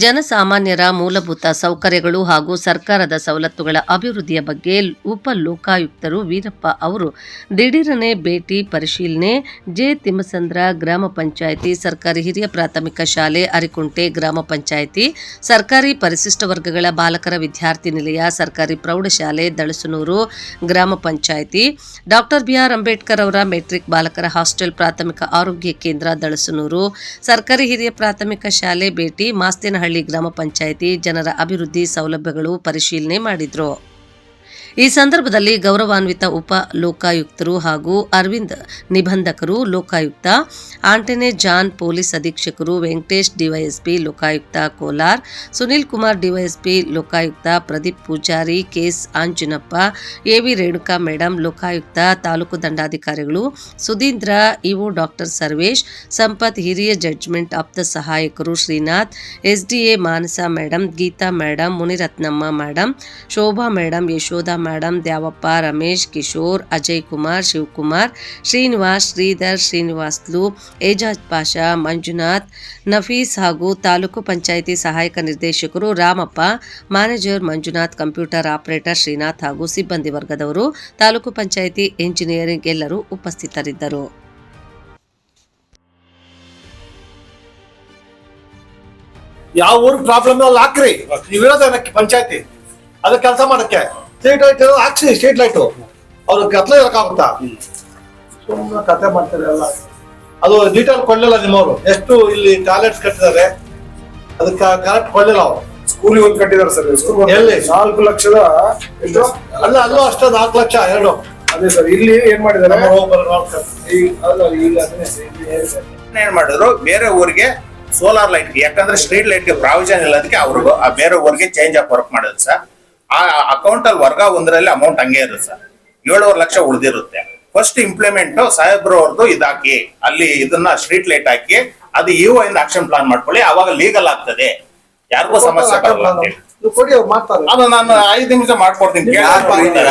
ಜನಸಾಮಾನ್ಯರ ಮೂಲಭೂತ ಸೌಕರ್ಯಗಳು ಹಾಗೂ ಸರ್ಕಾರದ ಸವಲತ್ತುಗಳ ಅಭಿವೃದ್ಧಿಯ ಬಗ್ಗೆ ಉಪ ಲೋಕಾಯುಕ್ತರು ವೀರಪ್ಪ ಅವರು ದಿಢೀರನೆ ಭೇಟಿ ಪರಿಶೀಲನೆ ಜೆ ತಿಮ್ಮಸಂದ್ರ ಗ್ರಾಮ ಪಂಚಾಯಿತಿ ಸರ್ಕಾರಿ ಹಿರಿಯ ಪ್ರಾಥಮಿಕ ಶಾಲೆ ಅರಿಕುಂಟೆ ಗ್ರಾಮ ಪಂಚಾಯಿತಿ ಸರ್ಕಾರಿ ಪರಿಶಿಷ್ಟ ವರ್ಗಗಳ ಬಾಲಕರ ವಿದ್ಯಾರ್ಥಿ ನಿಲಯ ಸರ್ಕಾರಿ ಪ್ರೌಢಶಾಲೆ ದಳಸನೂರು ಗ್ರಾಮ ಪಂಚಾಯಿತಿ ಡಾಕ್ಟರ್ ಬಿಆರ್ ಅಂಬೇಡ್ಕರ್ ಅವರ ಮೆಟ್ರಿಕ್ ಬಾಲಕರ ಹಾಸ್ಟೆಲ್ ಪ್ರಾಥಮಿಕ ಆರೋಗ್ಯ ಕೇಂದ್ರ ದಳಸನೂರು ಸರ್ಕಾರಿ ಹಿರಿಯ ಪ್ರಾಥಮಿಕ ಶಾಲೆ ಭೇಟಿ ಮಾಸ್ತೇನಹಳ್ಳಿ ಗ್ರಾಮ ಪಂಚಾಯಿತಿ ಜನರ ಅಭಿವೃದ್ಧಿ ಸೌಲಭ್ಯಗಳು ಪರಿಶೀಲನೆ ಮಾಡಿದ್ರು. ಈ ಸಂದರ್ಭದಲ್ಲಿ ಗೌರವಾನ್ವಿತ ಉಪ ಲೋಕಾಯುಕ್ತರು ಹಾಗೂ ಅರವಿಂದ್ ನಿಬಂಧಕರು Lokayukta, ಆಂಟನೆ John police ಅಧೀಕ್ಷಕರು Venkatesh DYSP Lokayukta Kolar, Sunil Kumar DYSP Lokayukta Pradeep Poojari, KS Anjinappa, AV Renuka madam, Lokayukta, taluk ದಂಡಾಧಿಕಾರಿಗಳು, Sudhindra, EO doctor Sarvesh, Sampath ಹಿರಿಯ ಜಡ್ಜ್ಮೆಂಟ್ ಆಪ್ತ ಸಹಾಯಕರು Srinath, SDA Manasa madam, Geetha madam, Muniratnamma madam, Shobha madam, Yashoda madam Dyavappa, Ramesh, Kishore, Ajay Kumar, Shivakumar, Srinivas, Sridhar Srinivasulu Ejaz Pasha, Manjunath, Nafees ಹಾಗೂ ತಾಲೂಕು ಪಂಚಾಯಿತಿ ಸಹಾಯಕ ನಿರ್ದೇಶಕರು Ramappa, manager Manjunath, computer operator Srinath ಹಾಗೂ ಸಿಬ್ಬಂದಿ ವರ್ಗದವರು, taluk panchayat engineering ಎಲ್ಲರೂ ಉಪಸ್ಥಿತರಿದ್ದರು. ಯಾವ ಊರು ಪ್ರಾಬ್ಲಮ್ ಅಲ್ಲಿ ಹಾಕ್ರಿ. ನೀವಿರೋದೇ ಪಂಚಾಯತಿ? ಅದ ಕೆಲಸ ಮಾಡಕ್ಕೆ. ಸ್ಟ್ರೀಟ್ ಲೈಟ್ ಹಾಕ್ಸಿ ಸ್ಟ್ರೀಟ್ ಲೈಟ್ ಅವ್ರ ಕತ್ಲ ಇರಕ್ಕಾಗುತ್ತಾ? ಸುಮ್ಮನೆ ಕತೆ ಮಾಡ್ತಾರೆ ಎಲ್ಲ. ಅದು ಡೀಟೇಲ್ ಕೊಡ್ಲಿಲ್ಲ ನಿಮ್ಮವರು. ಎಷ್ಟು ಇಲ್ಲಿ ಟಾಯ್ಲೆಟ್ಸ್ ಕಟ್ಟಿದ್ದಾರೆ. ಅದಕ್ಕೆ ಕರೆಕ್ಟ್ ಕೊಡ್ಲಿಲ್ಲ ಅವರು. ಸ್ಕೂಲಿಗೆ ಒಂದು ಕಟ್ಟಿದ್ದಾರೆ ಸರ್ ಸ್ಕೂಲ್ ಎಲ್ಲಿ? ನಾಲ್ಕು ಲಕ್ಷದ ಎಷ್ಟು? ಅಲ್ಲ ಅಲ್ಲೂ ಅಷ್ಟೇ ನಾಲ್ಕು ಲಕ್ಷ ಎರಡು. ಅದೇ ಸರ್ ಇಲ್ಲಿ ಏನ್ ಮಾಡಿದಾರೆ ನಮ್ಮ ಹೋಗ್ಬರೋ ನೋಡ್ಕೊಂಡು. ಅಲ್ಲ ಈಗ ಸರ್, ಇಲ್ಲಿ ಹೇಳಿದ್ದಾರೆ. ಏನ್ ಮಾಡಿದ್ರು? ಬೇರೆ ಊರಿಗೆ ಸೋಲಾರ್ ಲೈಟ್ ಯಾಕಂದ್ರೆ ಸ್ಟ್ರೀಟ್ ಲೈಟ್ಗೆ ಪ್ರಾವಿಷನ್ ಇಲ್ಲದಕ್ಕೆ ಅವ್ರಿಗೂ ಆ ಬೇರೆ ಊರಿಗೆ ಚೇಂಜ್ ಆಫ್ ವರ್ಕ್ ಮಾಡಿದ್ರು ಸರ್. ಆ ಅಕೌಂಟ್ ಅಲ್ಲಿ ವರ್ಗ ಒಂದರಲ್ಲಿ ಅಮೌಂಟ್ ಹಂಗೆ ಇರುತ್ತೆ ಸರ್. ಏಳುವರೆ ಲಕ್ಷ ಉಳಿದಿರುತ್ತೆ. ಫಸ್ಟ್ ಇಂಪ್ಲಿಮೆಂಟ್ ಸಾಹೇಬ್ರು ಅವ್ರದ್ದು ಇದಾಕಿ ಅಲ್ಲಿ ಇದನ್ನ ಸ್ಟ್ರೀಟ್ ಲೈಟ್ ಹಾಕಿ ಅದು ಇಒ ಇಂದ ಆಕ್ಷನ್ ಪ್ಲಾನ್ ಮಾಡ್ಕೊಳ್ಳಿ ಅವಾಗ ಲೀಗಲ್ ಆಗ್ತದೆ. ಯಾರಿಗೂ ಸಮಸ್ಯೆ ಬರಲ್ಲ ಅಂತ ಹೇಳಿ. ಅದು ನಾನು ಐದು ನಿಮಿಷ ಮಾಡ್ಕೊಡ್ತೀನಿ.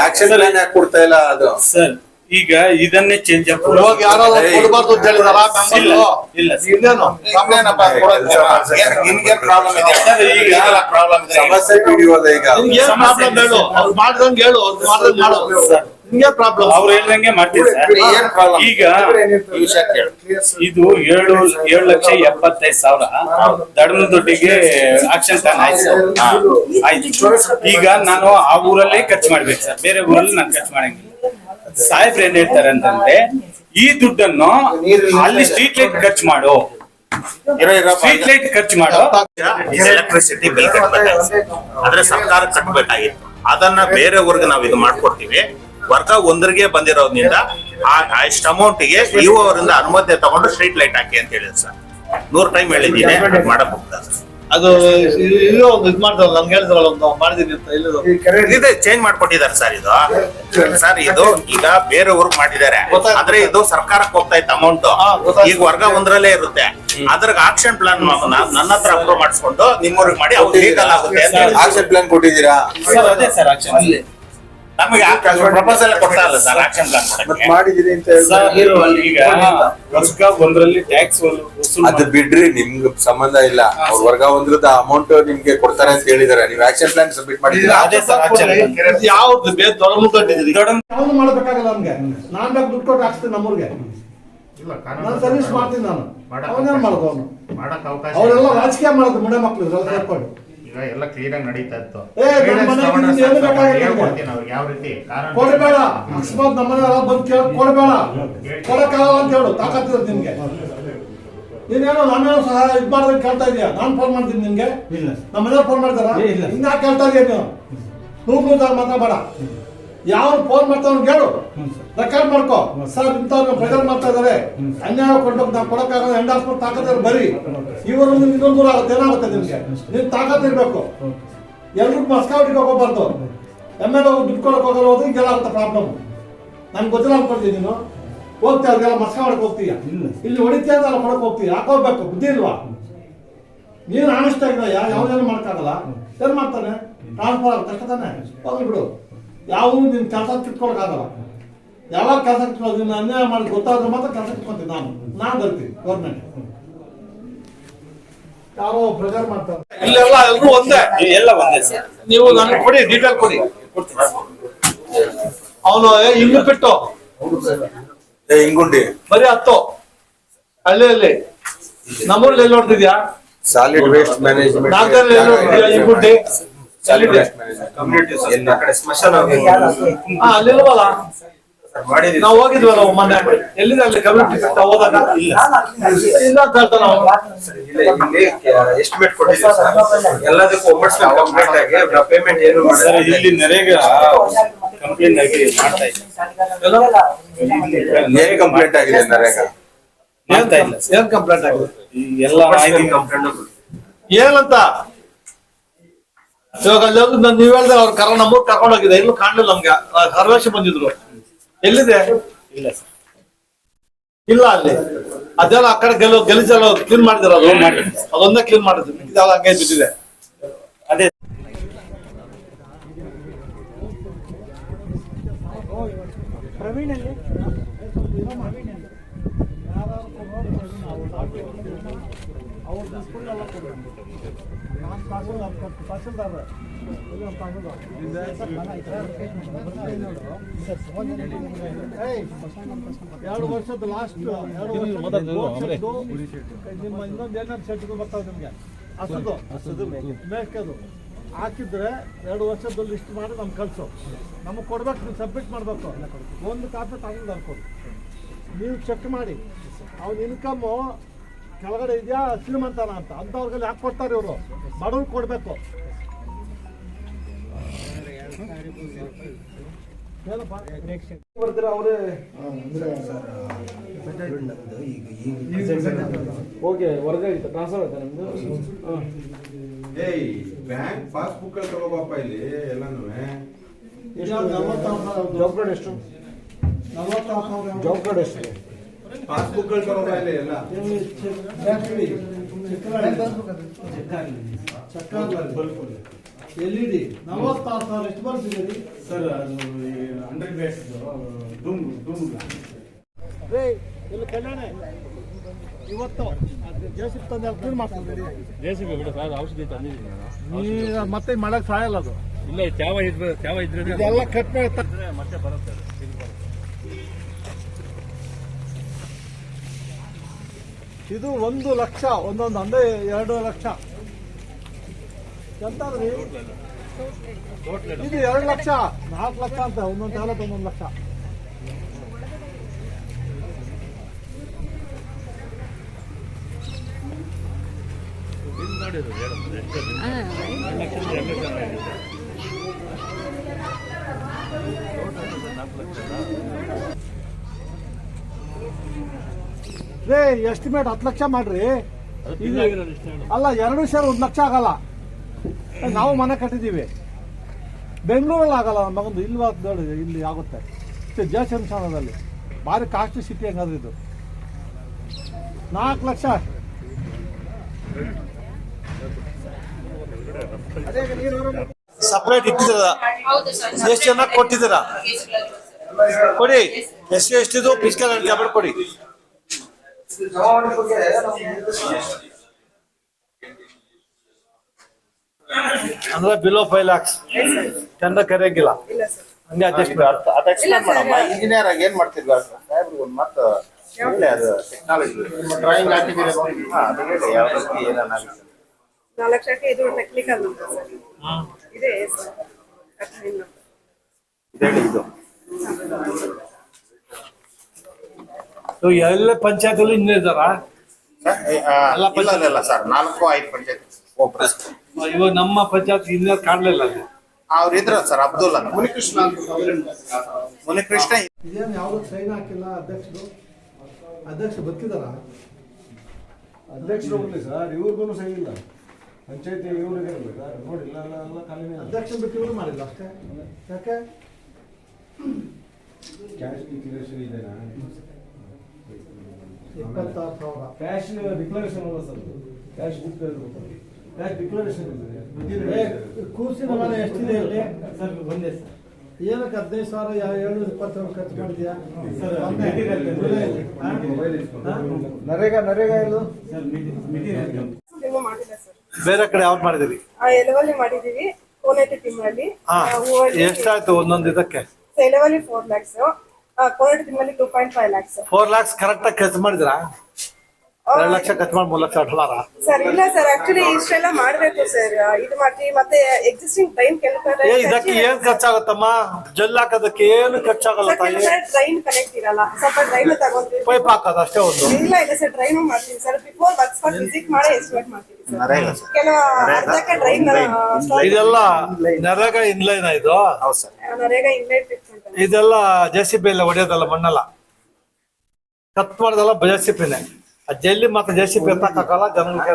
ಆಕ್ಷನ್ ಕೊಡ್ತಾ ಇಲ್ಲ ಅದು? ಸರ್ ಈಗ ಇದನ್ನೇ ಚೇಂಜ್ ಅಪ್ ಇವಾಗ ಯಾರೋ ಕೊಡಬಾರ್ದು ಅಂತ ಹೇಳಿದಾರ ಇಲ್ಲ ಇಲ್ಲ. ಸರ್. ಇನ್ನೇನು ಇನ್ನೇನಪ್ಪ ಕೊಡೋದು? ಏನ್- ನಿನ್ಗೇನ್ ಪ್ರಾಬ್ಲಮ್ ಇದೆ? ಸರ್, ಈಗ ಪ್ರಾಬ್ಲಮ್ ಇದೆ? ಸಮಸ್ಯೆ ಹಿಡಿಯೋದ ಈಗ ನಿನ್ಗೆ ಪ್ರಾಬ್ಲಮ್ ಹೇಳು? ಅವ್ರು ಮಾಡ್ದಂಗೆ ಹೇಳು ಅವ್ರು ಮಾಡ್ದಂಗೆ ಮಾಡು. ಸರ್. ನಿಮ್ಗೆ ಪ್ರಾಬ್ಲಮ್ ಅವ್ರು ಹೇಳ್ದಂಗೆ ಮಾಡ್ತೀವಿ ಸರ್. ಏನ್ ಪ್ರಾಬ್ಲಮ್ ಈಗ ಇದು ಏಳು ಏಳು ಲಕ್ಷ ಎಪ್ಪತ್ತೈದು ಸಾವಿರ. ದಡನ ದುಡ್ಡಿಗೆ ಆಕ್ಷನ್ ತಾನ ಆಯ್ತು. ಆಯ್ತು. ಈಗ ನಾನು ಆ ಊರಲ್ಲೇ ಖರ್ಚು ಮಾಡ್ಬೇಕು ಸರ್. ಬೇರೆ ಊರಲ್ಲಿ ನಾನು ಖರ್ಚು ಮಾಡಂಗಿಲ್ಲ. ಸಾಹೇಬ್ರು ಏನ್ ಹೇಳ್ತಾರೆ ಅಂತಂದ್ರೆ, ಈ ದುಡ್ಡನ್ನು ಅಲ್ಲಿ ಸ್ಟ್ರೀಟ್ ಲೈಟ್ ಖರ್ಚು ಮಾಡು. ಸ್ಟ್ರೀಟ್ ಲೈಟ್ ಖರ್ಚು ಮಾಡು. ಎಲೆಕ್ಟ್ರಿಸಿಟಿ ಬಿಲ್ ಕಟ್ಟಬೇಕಾಗಿತ್ತು ಆದ್ರೆ ಸರ್ಕಾರ ಕಟ್ಟಬೇಕಾಗಿತ್ತು ಅದನ್ನ ಬೇರೆ ಊರಿಗೆ ನಾವು ಇದು ಮಾಡ್ಕೊಡ್ತೀವಿ. ವರ್ಗ ಒಂದರಿಗೆ ಬಂದಿರೋದ್ರಿಂದ ಆ ಇಷ್ಟ ಅಮೌಂಟ್ಗೆ ಇವು ಅವರಿಂದ ಅನುಮತಿ ತಗೊಂಡು ಸ್ಟ್ರೀಟ್ ಲೈಟ್ ಹಾಕಿ ಅಂತ ಹೇಳಿದ್ರು ಸರ್. ನೂರ್ ಟೈಮ್ ಹೇಳಿದ್ದೀನಿ. ಮಾಡಬಹುದು. ಅದು ಇದು ಒಂದು ಇದು ಮಾಡ್ತಾರಲ್ಲ ನಮ್ಗೆ ಹೇಳ್ತಾರಲ್ಲ ಒಂದು ಮಾಡಿದೀನಿ ಅಂತ ಇಲ್ಲದು ಇದು ಇದೆ ಚೇಂಜ್ ಮಾಡ್ಕೊಟ್ಟಿದ್ದಾರೆ ಸರ್ ಇದು. ಸರ್ ಇದು ಈಗ ಬೇರೆ ಊರ್ಗ್ ಮಾಡಿದ್ದಾರೆ. ಆದ್ರೆ ಇದು ಸರ್ಕಾರಕ್ಕೆ ಹೋಗ್ತಾ ಇತ್ತು ಅಮೌಂಟ್ ಈಗ ವರ್ಗ ಒಂದರಲ್ಲೇ ಇರುತ್ತೆ ಅದ್ರಾಗ ಆಕ್ಷನ್ ಪ್ಲಾನ್ ನನ್ನ ಹತ್ರ ಅಪ್ರೂವ್ ಮಾಡಿಸ್ಕೊಂಡು ನಿಮ್ಮೂರಿಗೆ ಮಾಡಿ ಅವ್ರು ಲೀಗಲ್ ಆಗುತ್ತೆ ಅಂತ ಆಕ್ಷನ್ ಪ್ಲಾನ್ ಕೊಟ್ಟಿದ್ದೀರಾ? ಸರ್ ಅದೇ ಸರ್ ಆಕ್ಷನ್ ನಮಗೆ ಪ್ರಪೋಸಲ್ ಕೊಡ್ತಾ ಇಲ್ಲ ಸರ್ ಆಕ್ಷನ್ ಪ್ಲಾನ್ ಮತ್ ಮಾಡಿದೀನಿ ಅಂತ ಸರ್ ಹೇಳ್ತಾರೆ. ಈಗ ವರ್ಷಕ್ಕ ಒಂದ್ರಲ್ಲಿ ಟ್ಯಾಕ್ಸ್ ಅದು ಬಿಡ್ರಿ ನಿಮ್ಗೆ ಸಂಬಂಧ ಇಲ್ಲ. ಅವ್ರ ವರ್ಗ ಒಂದ್ರದ ಅಮೌಂಟ್ ನಿಮ್ಗೆ ಕೊಡ್ತಾರೆ ಅಂತ ಹೇಳಿದಾರೆ. ನೀವು ಆಕ್ಷನ್ ಪ್ಲಾನ್ ಸಬ್ಮಿಟ್ ಮಾಡಿದ್ರೆ ಅದೇ ಸರ್ ಆಕ್ಷನ್ ಯಾವ್ದು ಬೇರೆ ದೊಡ್ಡ ಯಾವ್ದು ಮಾಡಬೇಕಾಗಲ್ಲ ನಮ್ಗೆ ನಾನ್ ಬೇಕು ದುಡ್ಡು ಕೊಟ್ಟು ಹಾಕ್ಸ್ತೀನಿ ನಮ್ಮೂರ್ಗೆ. ಇಲ್ಲ ನಾನು ಸರ್ವಿಸ್ ಮಾಡ್ತೀನಿ ನಾನು. ಮಾಡಕ್ ಅವನೇನ್ ಮಾಡೋದು ಅವನು? ಮಾಡಕ್ ಅವಕಾಶ ಅವರೆಲ್ಲ ರಾಜಕೀಯ ಮಾಡೋದು ಮಡ ಮಕ್ಳು ಇದ್ರಲ್ಲಿ ಸೇರ್ಕೊಂಡು ಈಗ ಎಲ್ಲ ಕ್ಲಿಯರ್ ಆಗಿ ನಡೀತಾ ಇತ್ತು. ಹೇಳ್ಕೊಡ್ತೀನಿ ಅವ್ರಿಗೆ ಯಾವ ರೀತಿ? ಕಾರಣ ಕೊಡಬೇಡ. ಅಕಸ್ಮಾತ್ ನಮ್ಮನೆ ಬಂದು ಕೇಳ ಕೊಡಬೇಡ. ಕೊಡಕ್ಕಾಗಲ್ಲ ಅಂತ ಹೇಳು ತಾಕತ್ತಿರೋದು ನಿಮ್ಗೆ. ನೀನೇನೋ ನಾನೇನೋ ಸಹ ಇದ್ ಕೇಳ್ತಾ ಇದೀಯ? ನಾನು ಫೋನ್ ಮಾಡ್ತೀನಿ ನಿಮ್ಗೆ ನಮ್ಮ ಮನೆಯವ್ರು ಫೋನ್ ಮಾಡ್ತಾರ? ಹಿಂಗ ಕೇಳ್ತಾ ಇದೀಯ ನೀವು? ನೂರು ನೂರು ಮಾತಾಡಬೇಡ ಯಾವ ಫೋನ್ ಮಾಡ್ತಾವ್ ಕೇಳು ರೆಕಾರ್ಡ್ ಮಾಡ್ಕೋ. ಸರ್. ಇಂಥವ್ರು ಪ್ರೆಷರ್ ಮಾಡ್ತಾ ಇದಾರೆ. ಅನ್ಯಾಯ ಕೊಡ್ಬೇಕು ನಾವು ಕೊಡಕ್ಕಾಗಲ್ಲ ಹೆಂಡ್ ಹಾಸ್ಪಿಟಲ್ ತಾಕತ್ತಿರ ಬರೀ. ಇವರು ಇನ್ನೊಂದು ದೂರ ಆಗುತ್ತೆ ಏನಾಗುತ್ತೆ ನಿಮ್ಗೆ? ನೀನ್ ತಾಕತ್ ಇರ್ಬೇಕು. ಎಲ್ರಿಗೂ ಮಸ್ಕಾವಟಿಗೆ ಹೋಗ್ಬಾರ್ದು. ಎಂ ಎಲ್ ದುಡ್ಡು ಕೊಡಕ್ ಹೋಗಲ್ಲ ಹೋದ್ರೆ ಹಿಂಗೆಲ್ಲ ಆಗುತ್ತೆ ಪ್ರಾಬ್ಲಮ್ ನನ್ಗೆ ಗೊತ್ತಿಲ್ಲ ಅನ್ಕೊಳ್ತೀನಿ ನೀನು. ಹೋಗ್ತೀಯ ಅವ್ರಿಗೆಲ್ಲ ಮಸ್ಕಾ ಮಾಡಕ್ ಹೋಗ್ತೀಯ? ಇಲ್ಲಿ ಹೊಡಿತೀಯ ಅಂತ ಅಲ್ಲ ಕೊಡಕ್ ಹೋಗ್ತೀಯ? ಹಾಕೋಬೇಕು ಬುದ್ಧಿ ಇಲ್ವಾ? ನೀನು ಆನೆಸ್ಟ್ ಆಗಿಲ್ಲ. ಯಾವ್ದೇನು ಮಾಡಕ್ಕಾಗಲ್ಲ ಏನ್ ಮಾಡ್ತಾನೆ? ಟ್ರಾನ್ಸ್ಫರ್ ಆಗ ಕಷ್ಟ ತಾನೆ? ಹೋಗ್ಲಿ ಬಿಡು. ಯಾವ ನಿನ್ ಕೆಲಸ ಕಿತ್ಕೊಳಕ್ಕಾಗಲ್ಲ ಯಾವಾಗ ಕೆಲಸ ಕಿತ್ಕೊಳ್ಳೋದು ನಾನು ಅನ್ಯಾಯ ಮಾಡಿ ಗೊತ್ತಾದ್ರೆ ಮಾತ್ರ ಕೆಲಸ ಕಿತ್ಕೊಂತೀನಿ ನಾನು. ನಾನು ಬರ್ತೀನಿ ಗೌರ್ಮೆಂಟ್ ಯಾರೋ ಮಾಡ್ತಾರೆ ಇಲ್ಲೆಲ್ಲ ಒಂದೇ. ಎಲ್ಲ ಒಂದೇ ಸರ್. ನೀವು ನನಗೆ ಕೊಡಿ ಡೀಟೇಲ್ ಕೊಡಿ. ಅವನು ಇನ್ನು ಬಿಟ್ಟು. ಏ, ಹಿಂಗುಂಡಿ. ಬರೀ ಹತ್ತು. ಹಳ್ಳಿಯಲ್ಲಿ ನಮ್ಮೂರಲ್ಲಿ ಎಲ್ಲಿ ನೋಡ್ತಿದ್ಯಾ? ಸಾಲಿಡ್ ವೇಸ್ಟ್ ಮ್ಯಾನೇಜ್ಮೆಂಟ್ ನಾಲ್ಕರಲ್ಲಿ ಎಲ್ಲಿ ನೋಡ್ತಿದ್ಯಾ ಈ ಅಲ್ಲಿಲ್ವಲ್ಲ ನಾವು ಹೋಗಿದ್ವಲ್ಲ ಮೊನ್ನೆ ಎಲ್ಲಿದೆ ಅಲ್ಲಿ ಕಮ್ಯುನಿಟಿ ಹೋದಾಗ? ಇಲ್ಲ ಇಲ್ಲ. ಅಂತ. ಎಸ್ಟಿಮೇಟ್ ಕೊಟ್ಟಿದ್ದೀವಿ ಸರ್ ಎಲ್ಲದಕ್ಕೂ ಕಂಪ್ಲೀಟ್ ಆಗಿ ಪೇಮೆಂಟ್ ಏನು ಮಾಡಿದ್ರೆ ಇಲ್ಲಿ ನರೇಗಾ ಕಂಪ್ಲೇಂಟ್ ಆಗಿ ಮಾಡ್ತಾ ಇಲ್ಲ. ಏನ್ ಕಂಪ್ಲೇಂಟ್ ಆಗಿದೆ ನರೇಗಾ. ಏನ್ ಕಂಪ್ಲೇಂಟ್ ಆಗಿದೆ? ಈ ಎಲ್ಲ ಮಾಹಿತಿ ಏನಂತ? ಇವಾಗ ಅಲ್ಲಿ ಹೋಗಿ ನಾನ್ ನೀವ್ ಹೇಳ್ದೆ ಅವ್ರ ಕರ ನಮ್ಮೂರ್ ಕರ್ಕೊಂಡು ಹೋಗಿದೆ. ಎಲ್ಲೂ ಕಾಣಲಿಲ್ಲ ನಮ್ಗೆ. ಸರ್ವೇಶ್ ಬಂದಿದ್ರು. ಎಲ್ಲಿದೆ? ಇಲ್ಲ ಸರ್. ಇಲ್ಲ ಅಲ್ಲಿ. ಅದೆಲ್ಲ ಆ ಕಡೆ ಗೆಲ್ಲ ಗೆಲಿಜೆಲ್ಲ ಕ್ಲೀನ್ ಮಾಡಿದಾರೆ ಅದು. ಅದೊಂದೇ ಕ್ಲೀನ್ ಮಾಡಿದ್ರು. ಇದೆಲ್ಲ ಹಂಗೆ ಬಿದ್ದಿದೆ. ಅದೇ. ಎರಡು ವರ್ಷದ ಲಾಸ್ಟ್ ನಿಮ್ಮ ಇನ್ನೊಂದು ಏನಾದ್ರು ಸೆಟ್ಗಳು ಬರ್ತಾವೆ ನಿಮಗೆ? ಹಸದು. ಹಸದು ಮೇಕದು. ಹಾಕಿದ್ರೆ ಎರಡು ವರ್ಷದ ಲಿಸ್ಟ್ ಮಾಡಿ ನಮ್ಗೆ ಕಳ್ಸು. ನಮಗೆ ಕೊಡ್ಬೇಕು ನೀವು ಸಬ್ಮಿಟ್ ಮಾಡಬೇಕು. ಒಂದು ಕಾಪಿ ತಗೊಂಡು ಹಾಕೋದು ನೀವು ಚೆಕ್ ಮಾಡಿ. ಅವ್ನ ಇನ್ಕಮ್ಮು ಕೆಳಗಡೆ ಇದೆಯಾ ಶ್ರೀಮಂತನ ಅಂತ. ಅಂಥವ್ರಿಗೆ ಯಾಕೆ ಕೊಡ್ತಾರೆ ಇವರು? ಬಡವ್ರಿಗೆ ಕೊಡಬೇಕು. ಬರ್ತೀರಾ ಅವರೇ? ಓಕೆ ಆಯ್ತು ಟ್ರಾನ್ಸ್ಫರ್ ಆಯ್ತಾ ನಿಮ್ದು? ಏಯ್ ಬ್ಯಾಂಕ್ ಪಾಸ್ಬುಕ್ ಅಲ್ಲಿ ತಗೋಬಪ್ಪ ಇಲ್ಲಿ ಎಲ್ಲಾನು. ಜಾಬ್ ಕಾರ್ಡ್ ಎಷ್ಟು? ಜಾಬ್ ಕಾರ್ಡ್ ಎಷ್ಟು? ಪಾಸ್ಬುಕ್ ಅಲ್ಲಿ ತಗೋಬ ಇಲ್ಲಿ ಎಲ್ಲ ಎಲ್ ಇ ಡಿ ನಲವತ್ತಾರು ಸಾವಿರ ಎಷ್ಟು ಬರ್ತಿದ್ದೀರಿ ಸರ್ ಅದು ಹಂಡ್ರೆಡ್ ಬೇಸ್ ಡೂಮ್ ಡೂಮ್ ರೇ ಇಲ್ಲಿ ಕಲ್ಯಾಣ ಇವತ್ತು ಜೇಸಿ ತಂದು ಕ್ಲೀನ್ ಮಾಡ್ತೀನಿ ಜೆಸಿಬಿ ಬಿಡು ಸರ್ ಔಷಧಿ ತಂದಿದ್ದೀನಿ ನಾನು. ಮತ್ತೆ ಮಳೆ ಸಾಯಲ್ಲ ಅದು. ಇಲ್ಲ ಚಾವ ಇದ್ರೆ ತ್ಯಾವ ಇದ್ರೆ ಇದೆಲ್ಲ ಕಟ್ ಮಾಡಿ ಮತ್ತೆ ಅದು. ಬರುತ್ತೆ. ಇದು ಒಂದು ಲಕ್ಷ, ಒಂದೊಂದು ಅಂದ್ರೆ ಎರಡು ಲಕ್ಷ. ಎಂತಾದ್ರಿ? ಇದು ಎರಡು ಲಕ್ಷ, ನಾಲ್ಕು ಲಕ್ಷ ಅಂತ, ಒಂದೊಂದು ತಾಲೂಕು ಒಂದೊಂದು ಲಕ್ಷ ನೋಡಿದ್ರು ಹೇಳೋದು ಎಷ್ಟು ಅದು? ಎರಡು ಲಕ್ಷದ ಎರಡು ಲಕ್ಷ ಮಾಡಿದ್ದು. ರೇ ಎಸ್ಟಿಮೇಟ್ ಹತ್ತು ಲಕ್ಷ ಮಾಡ್ರಿ. ಅಲ್ಲ ಎರಡು ಸೇರ್ ಒಂದು ಲಕ್ಷ ಆಗಲ್ಲ. ನಾವು ಮನೆ ಕಟ್ಟಿದ್ದೀವಿ ಬೆಂಗಳೂರಲ್ಲಿ ಆಗಲ್ಲ ನಮ್ಮ ಮಗಂದು. ಇಲ್ವಾ ನೋಡಿ ಇಲ್ಲಿ ಆಗುತ್ತೆ. ಜಯಶಂಶಾನದಲ್ಲಿ ಭಾರಿ ಕಾಸ್ಟ್ಲಿ ಸಿಟಿ ಹಂಗಾದ್ರೆ ಇದು. ನಾಲ್ಕು ಲಕ್ಷ. ಸಪ್ರೇಟ್ ಇಟ್ಟಿದ್ದೀರ? ಎಷ್ಟು ಜನ ಕೊಟ್ಟಿದ್ದೀರಾ? ಕೊಡಿ. ಎಷ್ಟು ಎಷ್ಟಿದು? ಫಿಸಿಕಲ್ ಟ್ಯಾಬ್ಲೆಟ್ ಕೊಡಿ. ಅಂದ್ರೆ ಬಿಲೋ ಫೈವ್ ಲ್ಯಾಕ್ಸ್ ಚಂದ ಕರೆಯಂಗಿಲ್ಲ ಹಂಗೆ ಅಡ್ಜಸ್ಟ್ ಇಂಜಿನಿಯರ್ ಆಗಿ ಏನ್ ಮಾಡ್ತಿದ್ವಿ ಸಾಹೇಬ್ರಿಗೆ ಒಂದು ಮತ್ತೆ ಹೇಳಿ ಅದು. ಟೆಕ್ನಾಲಜಿ ಡ್ರಾಯಿಂಗ್ ಹಾಕಿದ್ದೀರಿ ಹಾ ಅದು ಹೇಳಿ ಯಾವ ರೀತಿ ಏನಾಗುತ್ತೆ ನಾಲ್ಕು ಲಕ್ಷಕ್ಕೆ ಇದು ಟೆಕ್ನಿಕಲ್ ನಂಬರ್ ಸರ್ ಇದೆ ಸರ್ ಅಡ್ಮಿನ್ ಇದು ಇದು ಎಲ್ಲ ಪಂಚಾಯತ್ ಇನ್ನೂ ಇದ್ದಾರ? ಸರ್, ಇಲ್ಲ ನಾಲ್ಕು ಐದು ಪಂಚಾಯತ್ ಒಬ್ರು ಇವಾಗ ನಮ್ಮ ಪಂಚಾಯತ್ ಇನ್ನೂ ಕಾಣಲಿಲ್ಲ ಅಲ್ಲಿ ಅವ್ರು ಇದ್ರ ಸರ್ ಅಬ್ದುಲ್ ಅಂತ. ಮುನಿಕೃಷ್ಣ ಮುನಿಕೃಷ್ಣ ಇದೇನು ಯಾವ್ದು ಸೈನ್ ಹಾಕಿಲ್ಲ ಅಧ್ಯಕ್ಷರು? ಅಧ್ಯಕ್ಷ ಬರ್ತಿದಾರ ಅಧ್ಯಕ್ಷರು ಹೋಗ್ಲಿ ಸರ್ ಇವ್ರಿಗೂ ಸೈನ್ ಇಲ್ಲ. ಪಂಚಾಯತಿ ಇವ್ರಿಗೆ ನೋಡಿ ಇಲ್ಲ ಅಲ್ಲ ಅಧ್ಯಕ್ಷ ಬಿಟ್ಟು ಇವರು ಮಾಡಿಲ್ಲ ಅಷ್ಟೇ. ಯಾಕೆ? ಕ್ಯಾಶ್ ಇಪ್ಪತ್ತಾರು ಸಾವಿರ. ಕ್ಯಾಶ್ ಡಿಕ್ಲರೇಷನ್ ಅಲ್ಲ sir. Cash book cash declaration ಇದೆ ಕೂಸಿನ ಮನೆ ಎಷ್ಟಿದೆ ಇಲ್ಲಿ? ಸರ್ ಬಂದೆ ಸರ್. ಏನಕ್ಕೆ ಹದಿನೈದು ಸಾವಿರ ಏಳ್ನೂರ ಇಪ್ಪತ್ತು ಸಾವಿರ ಖರ್ಚು ಮಾಡಿದ್ಯಾ? ನರೇಗಾ ನರೇಗಾ ಮಾಡಿಲ್ಲ ಬೇರೆ ಕಡೆ ಯಾವ್ದು ಮಾಡಿದಿರಿ ಎಲೆವಲ್ಲಿ ಮಾಡಿದೀವಿ ಕೋನೇಟಿ ತಿಮ್ಮಲ್ಲಿ ಹಾ ಎಷ್ಟಾಯ್ತು ಒಂದೊಂದು ಇದಕ್ಕೆ? Elevalli four lakhs Koneti Thimmalli two point five lakhs four lakhs correct ಆಗಿ ಖರ್ಚು ಮಾಡಿದ್ರಾ? ಎರಡು ಲಕ್ಷ ಖರ್ಚು ಮಾಡಿ ಮೂರು ಲಕ್ಷ ಅಟ್ಲಾರ ಸರ್ ಇಲ್ಲ ಸರ್ ಆಕ್ಚುಲಿ ಇಷ್ಟೆಲ್ಲ ಮಾಡ್ಬೇಕು ಸರ್. ಇದು ಮಾಡ್ತೀವಿ. ಮತ್ತೆ ಎಕ್ಸಿಸ್ಟಿಂಗ್ ಟ್ರೈನ್ ಏ ಇದಕ್ಕೆ ಏನ್ ಖರ್ಚಾಗತ್ತಮ್ಮ? ಜಲ್ ಹಾಕೋದಕ್ಕೆ ಏನು ಖರ್ಚಾಗಲ್ಲ ತಾಯಿ? ಟ್ರೈನ್ ಕನೆಕ್ಟ್ ಇರಲ್ಲ. ಸ್ವಲ್ಪ ಟ್ರೈನ್ ತಗೊಂತೀವಿ ಪೈಪ್ ಹಾಕೋದು ಅಷ್ಟೇ ಒಂದು. ಇಲ್ಲ ಇಲ್ಲ ಸರ್ ಟ್ರೈನ್ ಮಾಡ್ತೀವಿ sir. Before work for visit ಮಾಡಿ ಎಸ್ಟಿಮೇಟ್ ಮಾಡ್ತೀವಿ ಇದೆಲ್ಲ ನರೇಗ ಇನ್ಲೈನ್ ಇದು? ಹೌದು ಸರ್. ನರೇಗ ಇನ್ಲೈಟ್ ಟ್ರೀಟ್ಮೆಂಟ್ ಇದೆಲ್ಲ ಜೆ ಸಿ ಪಿ ಎಲ್ಲ ಹೊಡೆಯೋದಲ್ಲ ಮಣ್ಣಲ್ಲ? ಕತ್ ಮಾಡೋದಲ್ಲ ಜೆ ಸಿ ಪಿನೇ ಜಲ್ಲಿ ಮತ್ತೆ ಜೆಸಿ ಎತ್ತಕ್ಕಾಗಲ್ಲ ಜನಗಳ.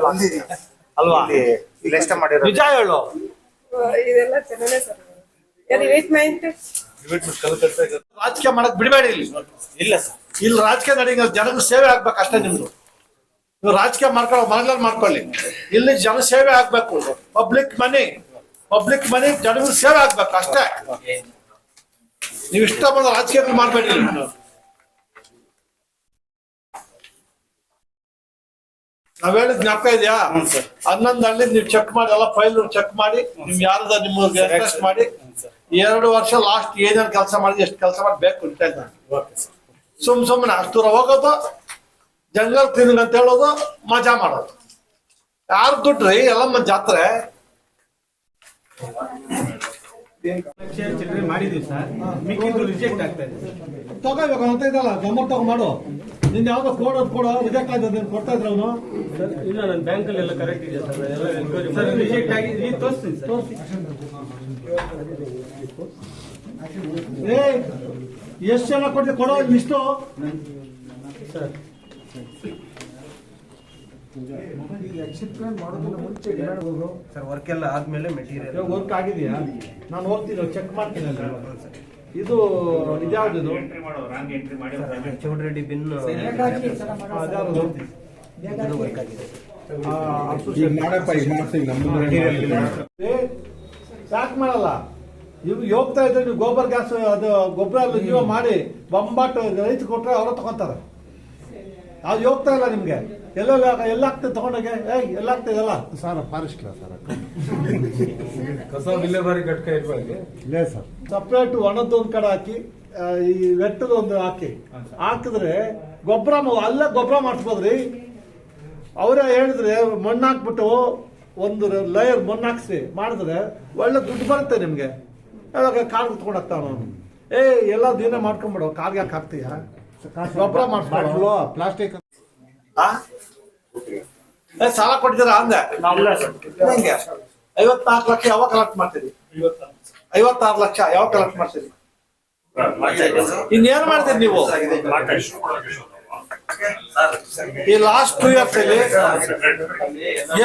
ಅಲ್ವಾ? ಇಲ್ಲಿ ಎಷ್ಟ ಮಾಡಿರೋ ನಿಜ ಹೇಳು. ಇದೆಲ್ಲ ಚೆನ್ನಾಗಿದೆ ಸರ್. ರಾಜಕೀಯ ಮಾಡಕ್ ಬಿಡಬೇಡಿ ಇಲ್ಲಿ. ಇಲ್ಲ ಸರ್. ಇಲ್ಲಿ ರಾಜಕೀಯ ನಡೀಗ ಜನಗಳ ಸೇವೆ ಆಗ್ಬೇಕು ಅಷ್ಟೇ ನಿಮ್ದು. ನೀವು ರಾಜಕೀಯ ಮಾಡ್ಕೊಳ್ಳೋ ಮನೇಲಿ ಮಾಡ್ಕೊಳ್ಳಿ. ಇಲ್ಲಿ ಜನ ಸೇವೆ ಆಗ್ಬೇಕು. ಪಬ್ಲಿಕ್ ಮನಿ ಪಬ್ಲಿಕ್ ಮನಿ ಜನಗಳ ಸೇವೆ ಆಗ್ಬೇಕು ಅಷ್ಟೇ. ನೀವು ಇಷ್ಟ ಬಂದ ರಾಜಕೀಯ ಮಾಡ್ಬೇಡಿ ನಾವ್ ಹೇಳಿದ್ ಜ್ಞಾಪಕ ಇದೆಯಾ? ಹನ್ನೊಂದು ಹಳ್ಳಿ ನೀವು ಚೆಕ್ ಮಾಡಿ ಎಲ್ಲ ಫೈಲ್ ಚೆಕ್ ಮಾಡಿ ನಿಮ್ ಯಾರದ ನಿಮ್ ರಿಕ್ವೆಸ್ಟ್ ಮಾಡಿ ಎರಡು ವರ್ಷ ಲಾಸ್ಟ್ ಏನೇನ್ ಕೆಲಸ ಮಾಡಿ ಎಷ್ಟು ಕೆಲಸ ಮಾಡಿ ಬೇಕು ಅಂತ ಸುಮ್ ಸುಮ್ಮನೆ ಅಷ್ಟು ದೂರ ಹೋಗೋದು ಜಂಗಲ್ ತಿನ್ನ ಅಂತ ಹೇಳೋದು ಮಜಾ ಮಾಡೋದು. ಯಾರು ದುಡ್ಡ್ರಿ ಎಲ್ಲ ಜಾತ್ರೆ? ಚಿಲ್ಲರೆ ಮಾಡಿದೀವಿ ಸರ್ ಮಿಕ್ಕಿದ್ದು ರಿಜೆಕ್ಟ್ ಆಗ್ತಾ ಇದೆ. ತಗೋಬೇಕು ಅಂತ ಇದಲ್ಲ ಗಮನ ತಗೋ ಮಾಡು. ನಿನ್ ಯಾವ್ದೋ ಕೋಡ್ ಕೊಡೋ ರಿಜೆಕ್ಟ್ ಆಗಿದೆ ನೀನ್ ಕೊಡ್ತಾ ಇದ್ರ ಅವನು. ಇಲ್ಲ ನನ್ನ ಬ್ಯಾಂಕಲ್ಲಿ ಎಲ್ಲ ಕರೆಕ್ಟ್ ಇದೆ ಸರ್ ಎಲ್ಲ ಎನ್ಕ್ವೈರಿ ಸರ್ ರಿಜೆಕ್ಟ್ ಆಗಿ ಇದು ತೋರಿಸ್ತೀನಿ ಸರ್. ಏ ಎಷ್ಟು ಜನ ಕೊಡ್ತೀವಿ ಕೊಡೋ ಇಷ್ಟು? ಸರ್. ಸರ್ ವರ್ಕ್ ಎಲ್ಲ ಆದ್ಮೇಲೆ ಮೆಟೀರಿಯಲ್ ವರ್ಕ್ ಆಗಿದೆಯಾ? ನಾನು ಹೋಗ್ತೀನಿ ಚೆಕ್ ಮಾಡ್ತೀನಿ. ಅಲ್ಲಿ. ಇದು ಇದ್ಯಾವ್ದು ಎಂಟ್ರಿ ಮಾಡೋ ರಾಂಗ್ ಎಂಟ್ರಿ ಮಾಡಿ ಚೌಡ್ರೆಡ್ಡಿ ಬಿನ್ ಅದ್ಯಾವ್ದು ಯಾಕೆ ಮಾಡಲ್ಲ. ಇವ್ರು ಹೋಗ್ತಾ ಇದ್ರೆ ನೀವು ಗೋಬರ್ ಗ್ಯಾಸ್ ಅದು ಗೊಬ್ಬರ ಜೀವ ನೀವು ಮಾಡಿ ಬಂಬಾಟ್ ರೈತ ಕೊಟ್ರೆ ಅವ್ರ ತಗೊಂತಾರೆ. ಅದು ಹೋಗ್ತಾ ಇಲ್ಲ ನಿಮ್ಗೆ. ಎಲ್ಲೆಲ್ಲ ಎಲ್ಲ ಆಗ್ತದೆ ತಗೊಂಡೋಗೆ? ಏಯ್ ಎಲ್ಲ ಆಗ್ತದಲ್ಲ ಸರ್ ಫಾರೆಸ್ಟ್ ಸರ್? ಕಸ ವಿಲೇವಾರಿ ಘಟಕ ಇರ್ಬೇಕು ಇಲ್ಲ? ಸರ್. ಸಪ್ರೇಟ್ ಒಣದ್ದು ಒಂದ್ ಕಡೆ ಹಾಕಿ ಈ ವೆಟ್ಟದೊಂದು ಹಾಕಿ. ಹಾಕಿದ್ರೆ ಗೊಬ್ಬರ ಅಲ್ಲೇ ಗೊಬ್ಬರ ಮಾಡಿಸ್ಬೋದ್ರಿ? ಅವರೇ ಹೇಳಿದ್ರೆ ಮಣ್ಣು ಹಾಕ್ಬಿಟ್ಟು ಒಂದು ಲೇಯರ್ ಮಣ್ಣು ಹಾಕ್ಸಿ ಮಾಡಿದ್ರೆ ಒಳ್ಳೆ ದುಡ್ಡು ಬರುತ್ತೆ ನಿಮಗೆ. ಯಾವಾಗ ಕಾರ್ ಕುತ್ಕೊಂಡು ಹೋಗ್ತಾವ ಅವನು. ಏ ಎಲ್ಲ ದಿನ ಮಾಡ್ಕೊಂಬಿಡು. ಕಾರ್ಗೆ ಯಾಕೆ ಹಾಕ್ತೀಯ? ಗೊಬ್ಬರ ಮಾಡಿಸ್ಬಾರ್ದು ಪ್ಲಾಸ್ಟಿಕ್ ಸಾಲ ಕೊಟ್ಟಿದ್ದೀರಾ? ಅಂದೆ. ಹೆಂಗೆ? ಐವತ್ನಾಲ್ಕು ಲಕ್ಷ ಯಾವಾಗ ಕಲೆಕ್ಟ್ ಮಾಡ್ತೀರಿ? ಐವತ್ತಾರು ಲಕ್ಷ ಯಾವಾಗ ಕಲೆಕ್ಟ್ ಮಾಡ್ತೀರಿ? ಇನ್ನೇನ್ ಮಾಡ್ತೀರಿ ನೀವು? ಈ ಲಾಸ್ಟ್ ಟೂ ಇಯರ್ಸ್ ಅಲ್ಲಿ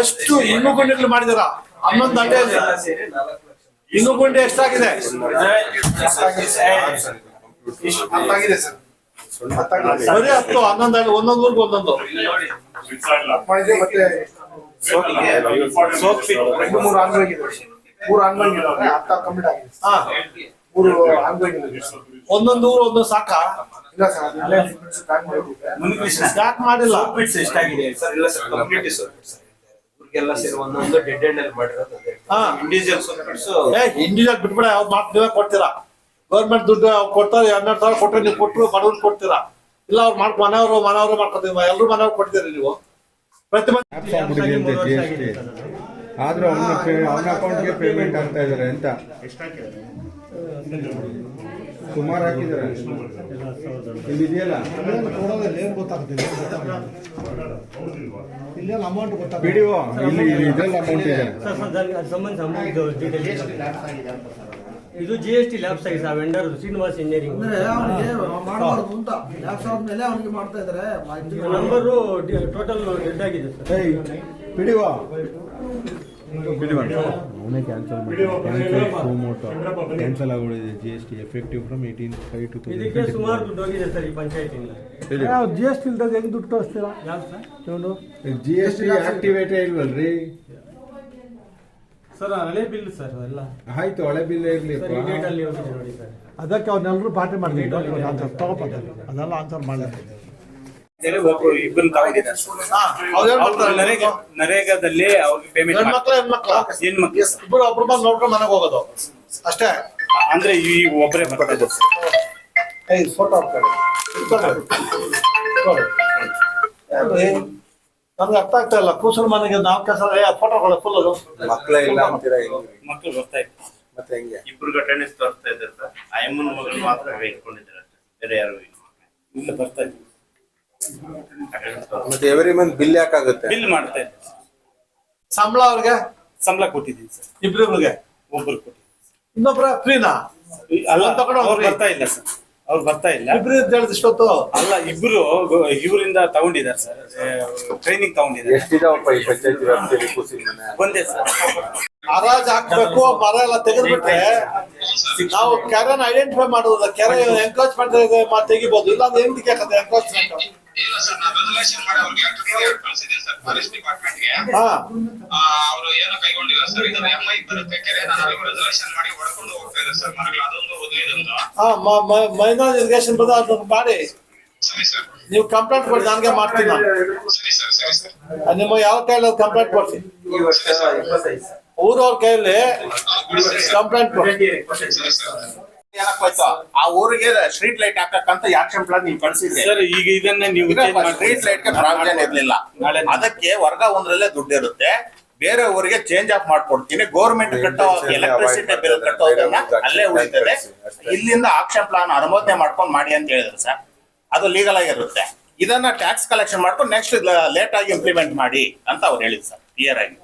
ಎಷ್ಟು ಇನ್ನು ಗುಂಡಿಗಳು ಮಾಡಿದಿರ ಹನ್ನೊಂದು ಹಳ್ಳಿಯಲ್ಲಿ ಇನ್ನು ಗುಂಡಿ ಎಷ್ಟಾಗಿದೆ? ಎಷ್ಟಾಗಿದೆ ಹತ್ತು ಹನ್ನೊಂದು ಹಳ್ಳಿ ಒಂದೊಂದು ಮೂರು ಹತ್ತ ಕಂಪ್ಲೀಟ್ ಆಗಿದೆ ಹಾ ಒಂದೊಂದು ಊರು ಒಂದೊಂದು. ಸಾಕ ಇಲ್ಲ ಸರ್ ಯಾಕೆ ಮಾಡಿಲ್ಲ ಎಷ್ಟಾಗಿದೆ ಸರ್ ಇಲ್ಲ ಸರ್ ಕಂಪ್ಲೀಟ್ ಸರ್ ಊರಿಗೆಲ್ಲ ಸೇರಿ ಒಂದೊಂದು ಡೆಡ್ ಎಂಡ್ ಅಲ್ಲಿ ಮಾಡಿರೋದು ಹಾ ಇಂಡಿವಿಜುವಲ್ ಇಂಡಿವಿಜುವಲ್ ಬಿಟ್ಬಿಡ ಯಾವ್ದು ಮಾತು ನೀವೇ ಕೊಡ್ತೀರಾ? ಗೌರ್ಮೆಂಟ್ ದುಡ್ಡು ಅವ್ರು ಕೊಡ್ತಾರೆ ಹನ್ನೆರಡು ಸಾವಿರ ಕೊಟ್ಟರೆ ನೀವು ಕೊಟ್ಟರು ಬಡವ್ರು ಕೊಡ್ತೀರಾ? ಇಲ್ಲ ಅವ್ರು ಮಾಡ್ ಮನೆಯವರು ಮನೆಯವರು ಮಾಡ್ಕೊತೀವಿ ಎಲ್ಲರೂ ಮನೆಯವ್ರು ಕೊಡ್ತೀರಿ ನೀವು? ಪ್ರತಿ ಮಂದಿ ಆದ್ರೂ ಅವನ ಅವನ ಅಕೌಂಟ್ಗೆ ಪೇಮೆಂಟ್ ಆಗ್ತಾ ಇದಾರೆ ಅಂತ. ಸುಮಾರು ಹಾಕಿದ್ದಾರೆ ಇಲ್ಲಿ ಇದೆಯಲ್ಲ ಕೊಡೋದಿಲ್ಲ ಏನ್ ಗೊತ್ತಾಗ್ತಿಲ್ಲ ಅಮೌಂಟ್ ಗೊತ್ತಾಗ ಬಿಡಿಒ ಇಲ್ಲಿ ಇಲ್ಲಿ ಇದ್ರಲ್ಲಿ ಅಮೌಂಟ್ ಇದೆ ಇದು ಜಿ ಎಸ್ ಟಿ ಲ್ಯಾಬ್ ಆಗಿದೆ ಆ ವೆಂಡರ್ ಶ್ರೀನಿವಾಸ್ ಇಂಜಿನಿಯರಿಂಗ್ ಮಾಡಬಾರ್ದು ಅಂತ. ಲ್ಯಾಬ್ಸ್ ಆದ್ಮೇಲೆ ಅವನಿಗೆ ಮಾಡ್ತಾ ಇದಾರೆ. ನಂಬರು ಟೋಟಲ್ ಡೆಡ್ ಆಗಿದೆ ಸರ್. ಬಿಡಿವ. ಅವನೇ ಕ್ಯಾನ್ಸಲ್ ಮಾಡಿ cancel G S T effective from eighteen five two ಇದಕ್ಕೆ ಸುಮಾರು ದುಡ್ಡು ಹೋಗಿದೆ ಸರ್ ಈ ಪಂಚಾಯತಿಂದ ಜಿ ಎಸ್ ಟಿ ಇಲ್ದಾಗ ಹೆಂಗ್ ದುಡ್ಡು ತೋರಿಸ್ತೀರಾ? ಸರ್? ನೋಡು ಜಿ ಎಸ್ ಟಿ ಆಕ್ಟಿವೇಟೇ ಇಲ್ವಲ್ರಿ? ಸರ್ ಹಳೆ ಬಿಲ್ ಸರ್ ಎಲ್ಲ ಆಯ್ತು ಹಳೆ ಬಿಲ್ ಇರ್ಲಿ. ಸರ್ ಈ ಡೇಟ್ ಅಲ್ಲಿ ಹೋಗಿದೆ ನೋಡಿ ಸರ್. ಅದಕ್ಕೆ ಅವ್ರನ್ನೆಲ್ಲರೂ ಪಾರ್ಟಿ ಮಾಡಿದ್ರು. ಆನ್ಸರ್ ತಗೋಬೋದು ಅದೆಲ್ಲ ಆನ್ಸರ್ ಮಾಡಲಿಲ್ಲ. ಹೇಳಿ ಒಬ್ರು ಇಬ್ಬರು ಮಾಡ್ತಾರೆ? ನರೇಗಾ ನರೇಗಾದಲ್ಲಿ ಅವ್ರಿಗೆ ಪೇಮೆಂಟ್ ಹೆಣ್ಮಕ್ಳ ಹೆಣ್ಮಕ್ಳ. ಹೆಣ್ಮಕ್ಳು. ಸರ್. ಇಬ್ಬರು ಒಬ್ರು ಬಂದು ನೋಡ್ಕೊಂಡು ಮನೆಗೆ ಹೋಗೋದು. ಅಷ್ಟೇ. ಅಂದ್ರೆ ಈ ಒಬ್ಬರೇ ಬರ್ತಾ ಇದ್ದಾರೆ ಸರ್. ಏಯ್ ಫೋಟೋ ಹಾಕ್ತಾರೆ ನಮ್ಗೆ ಅರ್ಥ ಆಗ್ತಾ ಇಲ್ಲ. ಕೂಸಲ್ ಮನೆಗೆ ನಾವು ಕೆಲಸ ಫೋಟೋಗಳು ಫುಲ್ ಅದು. ಮಕ್ಕಳೇ ಇಲ್ಲ ಅಂತೀರಾ ಹೆಂಗ್ರಿ? ಮಕ್ಳು ಗೊತ್ತಾಯ್ತು ಮತ್ತೆ ಹೆಂಗೆ? ಇಬ್ರು ಘಟನೆ ತೋರಿಸ್ತಾ ಇದ್ದಾರೆ ಸರ್. ಆ ಅಮ್ಮನ ಮಗಳು ಮಾತ್ರ ಇಟ್ಕೊಂಡಿದ್ದಾರೆ ಅಷ್ಟೇ. ಬೇರೆ ಯಾರು ಇಲ್ಲ. ಬರ್ತಾ ಇದ್ವಿ ಮತ್ತೆ ಎವ್ರಿ ಮಂತ್ ಬಿಲ್ ಯಾಕಾಗುತ್ತೆ? ಬಿಲ್ ಮಾಡ್ತಾ ಇದ್ದಾರೆ ಸರ್. ಸಂಬಳ ಅವ್ರಿಗೆ? ಸಂಬಳ ಕೊಟ್ಟಿದ್ದೀವಿ ಸರ್. ಇಬ್ರಿಬ್ರಿಗೆ ಒಬ್ರು ಕೊಟ್ಟಿದ್ದೀವಿ ಇನ್ನೊಬ್ರ ಫ್ರೀನಾ ಅಲ್ಲ ಅವ್ರು ತಗೊಂಡು ಅವ್ರು ಹೋಗ್ರಿ. ಬರ್ತಾ ಇಲ್ಲ ಸರ್. ಅವ್ರು ಬರ್ತಾ ಇಲ್ಲ. ಇಬ್ರು ಅಂತ ಹೇಳಿದ್ ಇಷ್ಟೊತ್ತು? ಅಲ್ಲ ಇಬ್ರು ಇವರಿಂದ ತಗೊಂಡಿದ್ದಾರೆ ಸರ್. ಟ್ರೈನಿಂಗ್ ತಗೊಂಡಿದ್ದಾರೆ. ಎಷ್ಟಿದಾವಪ್ಪ ಈ ಪಂಚಾಯತಿ ವ್ಯಾಪ್ತಿಯಲ್ಲಿ ಕೂಸಿನ ಮನೆ? ಒಂದೇ ಸರ್. ಹರಾಜ್ ಹಾಕ್ಬೇಕು ಮರ ಎಲ್ಲ ತೆಗೆದ್ಬಿಟ್ರೆ ನಾವು ಕೆರೆನ ಐಡೆಂಟಿಫೈ ಮಾಡೋದಿಲ್ಲ ಕೆರೆ ಎಂಕ್ರೋಚ್ ಮಾಡಿದ್ರೆ ತೆಗಿಬಹುದು ಇಲ್ಲ ಅಂದ್ರೆ ಹೆಂಗ್ ತೆಗಿಯಕತ್ತೆ ಎಂಕ್ರೋಚ್ಮೆಂಟ್ ಇಲ್ಲ ಸರ್ ನಾನು ರೆಸಲ್ಯೂಷನ್ ಮಾಡಿ ಅವ್ರಿಗೆ ಕಳಿಸಿದ್ದೀನಿ ಸರ್ ಫಾರೆಸ್ಟ್ ಡಿಪಾರ್ಟ್ಮೆಂಟ್ಗೆ ಹಾ. ಅವರು ಏನು ಕೈಗೊಂಡಿಲ್ಲ ಸರ್ ಇದನ್ನ ಎಂ ಐ ಬರುತ್ತೆ ಕೆರೆ ನಾನು ಅವ್ರಿಗೆ ರೆಸಲ್ಯೂಷನ್ ಮಾಡಿ ಹೊಡ್ಕೊಂಡು ಹೋಗ್ತಾ ಇದೆ ಸರ್ ಮರಗಳು ಅದೊಂದು ಒಂದು ಇದೊಂದು. ಹಾ ಮೈನಾರ್ ಇರಿಗೇಷನ್ ಬಂದ ಅದನ್ನ ಮಾಡಿ. ಸರಿ ಸರ್. ನೀವು ಕಂಪ್ಲೇಂಟ್ ಕೊಡಿ ನನಗೆ ಮಾಡ್ತೀನಿ ನಾನು. ಸರಿ ಸರ್ ಸರಿ ಸರ್. ನಿಮ್ಮ ಯಾವ ಕೈಯಲ್ಲಿ ಕಂಪ್ಲೇಂಟ್ ಕೊಡ್ತೀನಿ ಊರವ್ರ ಕೈಯಲ್ಲಿ ಕಂಪ್ಲೇಂಟ್ ಕೊಡಿ. ಆ ಊರಿಗೆ ಸ್ಟ್ರೀಟ್ ಲೈಟ್ ಹಾಕಕ್ಕಂತ ಆಕ್ಷನ್ ಪ್ಲಾನ್ ನೀವು ಕಳ್ಸಿದ್ರಿ. ಸರ್ ಈಗ ಇದನ್ನ ನೀವು ಸ್ಟ್ರೀಟ್ ಲೈಟ್ಗೆ ಪ್ರಾಬ್ಲಮ್ ಇರ್ಲಿಲ್ಲ. ನಾಳೆ ಅದಕ್ಕೆ ವರ್ಗ ಒಂದ್ರಲ್ಲೇ ದುಡ್ಡು ಇರುತ್ತೆ. ಬೇರೆ ಊರಿಗೆ ಚೇಂಜ್ ಆಫ್ ಮಾಡ್ಕೊಡ್ತೀನಿ. ಗೌರ್ಮೆಂಟ್ ಕಟ್ಟೋ ಎಲೆಕ್ಟ್ರಿಸಿಟಿ ಬಿಲ್ ಕಟ್ಟೋದನ್ನ ಅಲ್ಲೇ ಉಳಿತದೆ. ಇಲ್ಲಿಂದ ಆಕ್ಷನ್ ಪ್ಲಾನ್ ಅನುಮೋದನೆ ಮಾಡ್ಕೊಂಡು ಮಾಡಿ ಅಂತ ಹೇಳಿದ್ರು ಸರ್ ಅದು ಲೀಗಲ್ ಆಗಿರುತ್ತೆ. ಇದನ್ನ ಟ್ಯಾಕ್ಸ್ ಕಲೆಕ್ಷನ್ ಮಾಡ್ಕೊಂಡು ನೆಕ್ಸ್ಟ್ ಲೇಟ್ ಆಗಿ ಇಂಪ್ಲಿಮೆಂಟ್ ಮಾಡಿ ಅಂತ ಅವ್ರು ಹೇಳಿದ್ರು ಸರ್ ಕ್ಲಿಯರ್ ಆಗಿ.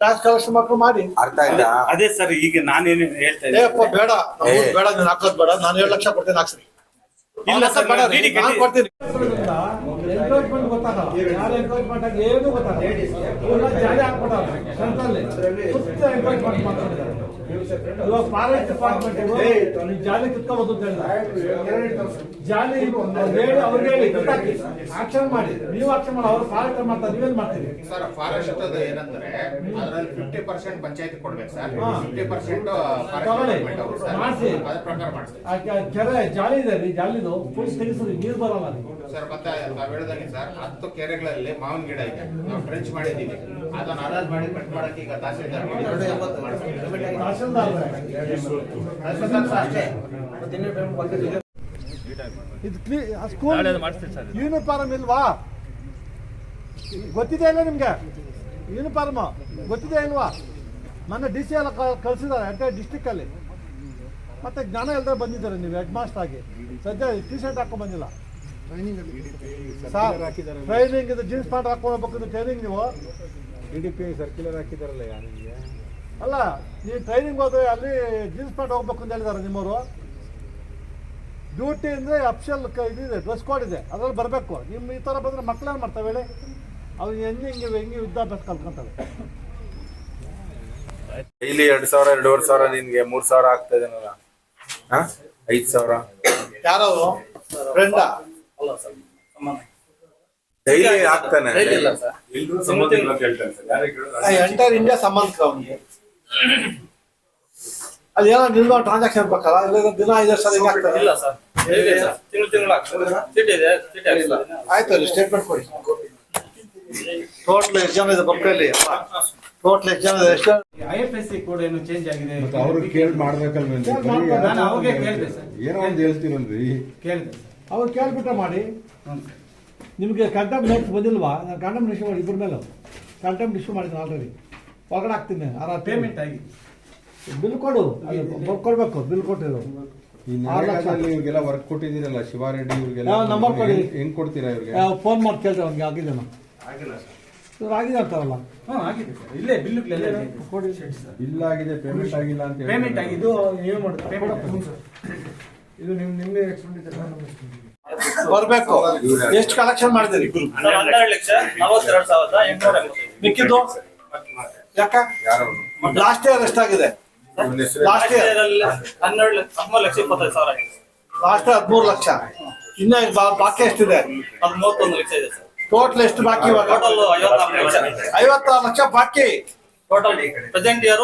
ಟ್ಯಾಕ್ಸ್ ಕಲೆಕ್ಷನ್ ಮಾಡ್ಕೊಂಡು ಮಾಡಿ. ಅರ್ಥ ಆಯ್ತಾ? ಅದೇ ಸರ್ ಈಗ ನಾನೇನು ಹೇಳ್ತಾ ಏ ಅಪ್ಪ ಇದ್ದೀನಿ ಬೇಡ. ನಮ್ಮ ಊರ್ ಬೇಡ ನೀನ್ ಹಾಕೋದ್ ಬೇಡ. ನಾನು ಏಳು ಲಕ್ಷ ಕೊಡ್ತೀನಿ ಹಾಕ್ಸ್ರಿ. ಇಲ್ಲ ಸರ್, ಬೇಡ ನಾನು ಕಟ್ಟಿ- ಕೊಡ್ತೀನಿ. ಎನ್ಕ್ರೋಚ್ಮೆಂಟ್ ಗೊತ್ತಾಗಲ್ಲ ಯಾರು ಎನ್ಕ್ರೋಚ್ಮೆಂಟ್ ಆಗಿ ಏನು ಗೊತ್ತಾಗಲ್ಲ ಇವ್ರೆಲ್ಲ ಜಾಲಿ ಹಾಕ್ಬಿಟ್ಟಾರೆ ಸೆಂಟ್ರಲ್ಲಿ ಸುತ್ತ ಎನ್ಕ್ರೋಚ್ಮೆಂಟ್ ಮಾಡ್ಕೊಂಡಿದ್ದಾರೆ. ಇವಾಗ ಫಾರೆಸ್ಟ್ ಡಿಪಾರ್ಟ್ಮೆಂಟ್ ನೀವು ಜಾಲಿ ಕಿತ್ಕೋಬಹುದು ಅಂತ ಹೇಳಿದ್ದಾರೆ ಜಾಲಿ ಹೇಳಿ ಅವ್ರಿಗೆ ಹೇಳಿ ಕಿತ್ತಾಕಿ ಆಕ್ಷನ್ ಮಾಡಿ. ನೀವು ಆಕ್ಷನ್ ಮಾಡಿ ಅವ್ರು ಫಾರೆಸ್ಟ್ ಮಾಡ್ತಾರೆ ನೀವೇನ್ ಮಾಡ್ತೀರಿ? ಸರ್ ಫಾರೆಸ್ಟ್ ಅದು ಏನಂದ್ರೆ ಅದ್ರಲ್ಲಿ ಫಿಫ್ಟಿ ಪರ್ಸೆಂಟ್ ಪಂಚಾಯತಿ ಕೊಡ್ಬೇಕು ಸರ್. ಫಿಫ್ಟಿ ಪರ್ಸೆಂಟ್ ತಗೊಳ್ಳಿ ಮಾಡಿಸಿ. ಅದ್ರ ಪ್ರಕಾರ ಮಾಡಿಸಿ. ಕೆರೆ ಜಾಲಿ ಇದೆ ರೀ ಜಾಲಿದು. ಫುಲ್ ತೆಗಿಸ್ರಿ ನೀರು ಬರಲ್ಲ ಸರ್ ಮತ್ತೆ ನಾವ್ ಹೇಳ್ದಂಗೆ ಸರ್ ಹತ್ತು ಕೆರೆಗಳಲ್ಲಿ ಮಾವಿನ ಗಿಡ ಇದೆ. ನಾವು ಟ್ರೆಂಚ್ ಮಾಡಿದೀವಿ ಅದನ್ನ ಅರಾಜ್ ಮಾಡಿ ಕಟ್ ಮಾಡಕ್ಕೆ ಈಗ ತಹಸೀಲ್ದಾರ್ ಯೂನಿಫಾರ್ಮ್ ಇಲ್ವಾ? ಗೊತ್ತಿದೆ ಇಲ್ಲ ನಿಮ್ಗೆ? ಯೂನಿಫಾರ್ಮ್? ಗೊತ್ತಿದೆ ಇಲ್ವಾ? ಮೊನ್ನೆ ಡಿ ಸಿ ಎಲ್ಲ ಕಳ್ಸಿದ್ದಾರೆ ಎಂಟೈರ್ ಡಿಸ್ಟಿಕ್ ಅಲ್ಲಿ. ಮತ್ತೆ ಜ್ಞಾನ ಎಲ್ಲರೂ ಬಂದಿದ್ದಾರೆ ನೀವು ಹೆಡ್ ಮಾಸ್ಟರ್ ಆಗಿ. ಸದ್ಯ ಟಿ ಶರ್ಟ್ ಹಾಕೊಂಡ್ ಬಂದಿಲ್ಲ. ಸರ್ ಟ್ರೈನಿಂಗ್ ಇದು ಜೀನ್ಸ್ ಪ್ಯಾಂಟ್ ಹಾಕೊಂಡು ಹೋಗ್ಬೇಕು ಟ್ರೈನಿಂಗ್ ನೀವು? ಡಿ ಡಿ ಪಿ ಸರ್ಕ್ಯುಲರ್ ಹಾಕಿದಾರಲ್ಲ ಯಾ ನಿಮಗೆ ಅಲ್ಲ ನೀವು ಟ್ರೈನಿಂಗ್ ಹೋದ್ರೆ ಅಲ್ಲಿ ಜೀನ್ಸ್ ಪ್ಯಾಂಟ್ ಹೋಗ್ಬೇಕು ಅಂತ ಹೇಳಿದಾರೆ ನಿಮ್ಮವರು. ಡ್ಯೂಟಿ ಅಂದರೆ ಅಫಿಷಿಯಲ್ ಇದಿದೆ ಡ್ರೆಸ್ ಕೋಡ್ ಇದೆ ಅದ್ರಲ್ಲಿ ಬರಬೇಕು. ನಿಮ್ಮ ಈ ಥರ ಬಂದರೆ ಮಕ್ಕಳೇನು ಮಾಡ್ತಾವೆ ಹೇಳಿ? ಅವ್ರು ಹೆಂಗೆ ಹಿಂಗೆ ಹೆಂಗೆ ವಿದ್ಯಾಭ್ಯಾಸ ಕಲ್ತ್ಕೊಂತವೆ ಡೈಲಿ ಎರಡ್ ಸಾವಿರ ಎರಡೂವರೆ ಸಾವಿರ ನಿನ್ಗೆ ಮೂರ್ ಸಾವಿರ ಆಗ್ತಾ ಇದೆ ಐದು ಸಾವಿರ. ಯಾರು ಫ್ರೆಂಡ? ಡೈಲಿ ಆಗ್ತಾನೆ. ಇಲ್ಲ ಸರ್. ಎಂಟೈರ್ ಇಂಡಿಯಾ ಸಂಬಂಧ ಅವನಿಗೆ. ಅಲ್ಲಿ ಏನೋ ನಿಮ್ದು ಟ್ರಾನ್ಸಾಕ್ಷನ್ ಬೇಕಲ್ಲ ಇಲ್ಲ ದಿನ ಐದು ವರ್ಷ ಹಿಂಗೆ ಆಗ್ತದೆ? ಇಲ್ಲ ಸರ್. ತಿಂಗಳು ತಿಂಗಳು ಚೀಟಿ ಇದೆ. ಆಯ್ತು ಅಲ್ಲಿ ಸ್ಟೇಟ್ಮೆಂಟ್ ಕೊಡಿ. ಟೋಟಲ್ ಎಕ್ಸಾಮ್ ಇದೆ ಬುಕ್ಕಲ್ಲಿ ಟೋಟಲ್ ಎಕ್ಸಾಮ್ ಇದೆ. ಎಷ್ಟು? I F S C code ಏನು ಚೇಂಜ್ ಆಗಿದೆ? ಮತ್ತೆ ಅವರು ಕೇಳಿ ಮಾಡ್ಬೇಕಲ್ವೇನ್ರಿ? ನಾನು ಅವ್ರಿಗೆ ಕೇಳಿದೆ ಸರ್. ಏನೋ ಒಂದು ಹೇಳ್ತೀರಲ್ರಿ? ಕೇಳಿದೆ ಅವ್ರು ಕೇಳ್ಬಿಟ್ಟ ಮಾಡಿ. ನಿಮಗೆ ಕಂಟೆಂಟ್ ನೋಟ್ಸ್ ಬಂದಿಲ್ವಾ? ನಾನು ಕಂಟೆಂಟ್ ಇಶ್ಯೂ ಮಾಡಿ ಇಬ್ಬರ ಮೇಲೆ. ಕಂಟೆಂಟ್ ಇಶ್ಯೂ ಮಾಡಿದ್ದೀನಿ ಆಲ್ರೆಡಿ ಹೊರಗಡೆ ಹಾಕ್ತೀನಿ ಆರ ಪೇಮೆಂಟ್ ಆಗಿ ಬಿಲ್ ಕೊಡು. ಕೊಡ್ಬೇಕು ಬಿಲ್ ಕೊಟ್ಟಿರೋ ಈ. ನರೇಗಾದಲ್ಲಿ ಇವ್ರಿಗೆಲ್ಲ ವರ್ಕ್ ಕೊಟ್ಟಿದ್ದೀರಲ್ಲ ಶಿವಾರೆಡ್ಡಿ ಇವ್ರಿಗೆಲ್ಲ ನಂಬರ್ number ಕೊಡಿ. ಹೆಂಗ್- ಕೊಡ್ತೀರಾ ಇವ್ರಿಗೆ? ಫೋನ್ ಮಾಡಿ ಕೇಳ್ತಾರೆ ಅವ್ನಿಗೆ ಆಗಿದೆ ಇವ್ರು ಆಗಿದೆ ಅಂತಾರಲ್ಲ. ಹಾಂ ಆಗಿದೆ ಸರ್. ಇಲ್ಲೇ ಬಿಲ್ಲು ಕೊಡಿ. ಇಲ್ಲ ಆಗಿದೆ ಪೇಮೆಂಟ್ ಆಗಿಲ್ಲ ಅಂತ ಹೇಳಿ ಪೇಮೆಂಟ್ ಆಗಿದ್ದು ನೀವು ಮಾಡಿದ್ರೆ ಪೇಮೆಂಟ್ ಇದು ನಿಮ್ ನಿಮ್ಗೆ ಎಕ್ಸ್ಪೆಂಡಿಚರ್ ಬರ್ಬೇಕು. ಎಷ್ಟು ಕಲೆಕ್ಷನ್ ಮಾಡಿದಿರಿ ಹನ್ನೆರಡು ಲಕ್ಷ ನಲವತ್ತೆರಡು ಸಾವಿರದ ಎಂಟುನೂರ ಮಿಕ್ಕಿದ್ದು? ಯಾಕ? ಯಾರು? ಲಾಸ್ಟ್ ಇಯರ್ ಎಷ್ಟಾಗಿದೆ? ಲಾಸ್ಟ್ ಇಯರ್ ಹನ್ನೆರಡು ಲಕ್ಷ ಹದಿಮೂರು ಲಕ್ಷ ಇಪ್ಪತ್ತೈದು ಸಾವಿರ ಆಗಿದೆ. ಲಾಸ್ಟ್ ಹದಿಮೂರು ಲಕ್ಷ. ಇನ್ನ ಬಾಕಿ ಎಷ್ಟಿದೆ? ಅದು ಮೂವತ್ತೊಂದು ಲಕ್ಷ ಇದೆ ಸರ್. ಟೋಟಲ್ ಎಷ್ಟು ಬಾಕಿ ಇವಾಗ? ಟೋಟಲ್ ಐವತ್ನಾಲ್ಕು ಲಕ್ಷ. ಐವತ್ತಾರು ಲಕ್ಷ ಬಾಕಿ. ಟೋಟಲ್ ಪ್ರೆಸೆಂಟ್ ಇಯರ್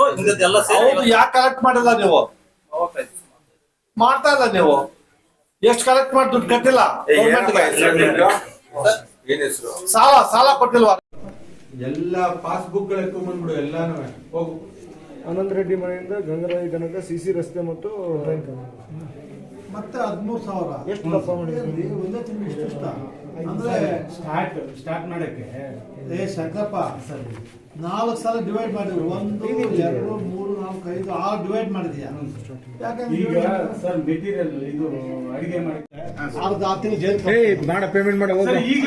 ಎಲ್ಲ ಸೇರಿ ಯಾಕೆ ಕಲೆಕ್ಟ್ ಮಾಡಿಲ್ಲ ನೀವು. ಮಾಡ್ತಾ ಇಲ್ಲ ನೀವು? ಎಷ್ಟು ಕಲೆಕ್ಟ್ ಮಾಡಿ ದುಡ್ಡು ಕಟ್ಟಿಲ್ಲ? ಸಾಲ ಸಾಲ ಕೊಟ್ಟಿಲ್ವಾ? ಎಲ್ಲ ಪಾಸ್ಬುಕ್ಗಳು ಎತ್ಕೊಂಡ್ ಬಂದ್ಬಿಡು ಎಲ್ಲಾನು. ಹೋಗು. ಅನಂತ ರೆಡ್ಡಿ ಮನೆಯಿಂದ ಗಂಗರಾಯ ತನಕ ಸಿ ಸಿ ರಸ್ತೆ ಮತ್ತು ಮತ್ತೆ ಹದಿಮೂರು ಸಾವಿರ. ಎಷ್ಟು ಮಾಡಿದ್ರಿ? ಒಂದೇ ತಿಂಗಳು ಎಷ್ಟು ಸ್ಟಾರ್ಟ್ ಸ್ಟಾರ್ಟ್ ಮಾಡಕ್ಕೆ. ಏ ಶಂಕರಪ್ಪ ನಾಲ್ಕು ಸಲ ಡಿವೈಡ್ ಮಾಡಿದ್ರು. ಒಂದು ಎರಡು ಮೂರು ನಾಲ್ಕು ಐದು ಆರು ಡಿವೈಡ್ ಮಾಡಿದ್ಯಾ? ಯಾಕಂದ್ರೆ ಈಗ ಸರ್ ಮೆಟೀರಿಯಲ್ ಇದು ಅಡಿಗೆ ಮಾಡಿ ಆರು ಆರು ತಿಂಗಳು ಜೈಲ್ ಮಾಡ ಪೇಮೆಂಟ್ ಮಾಡಿ ಈಗ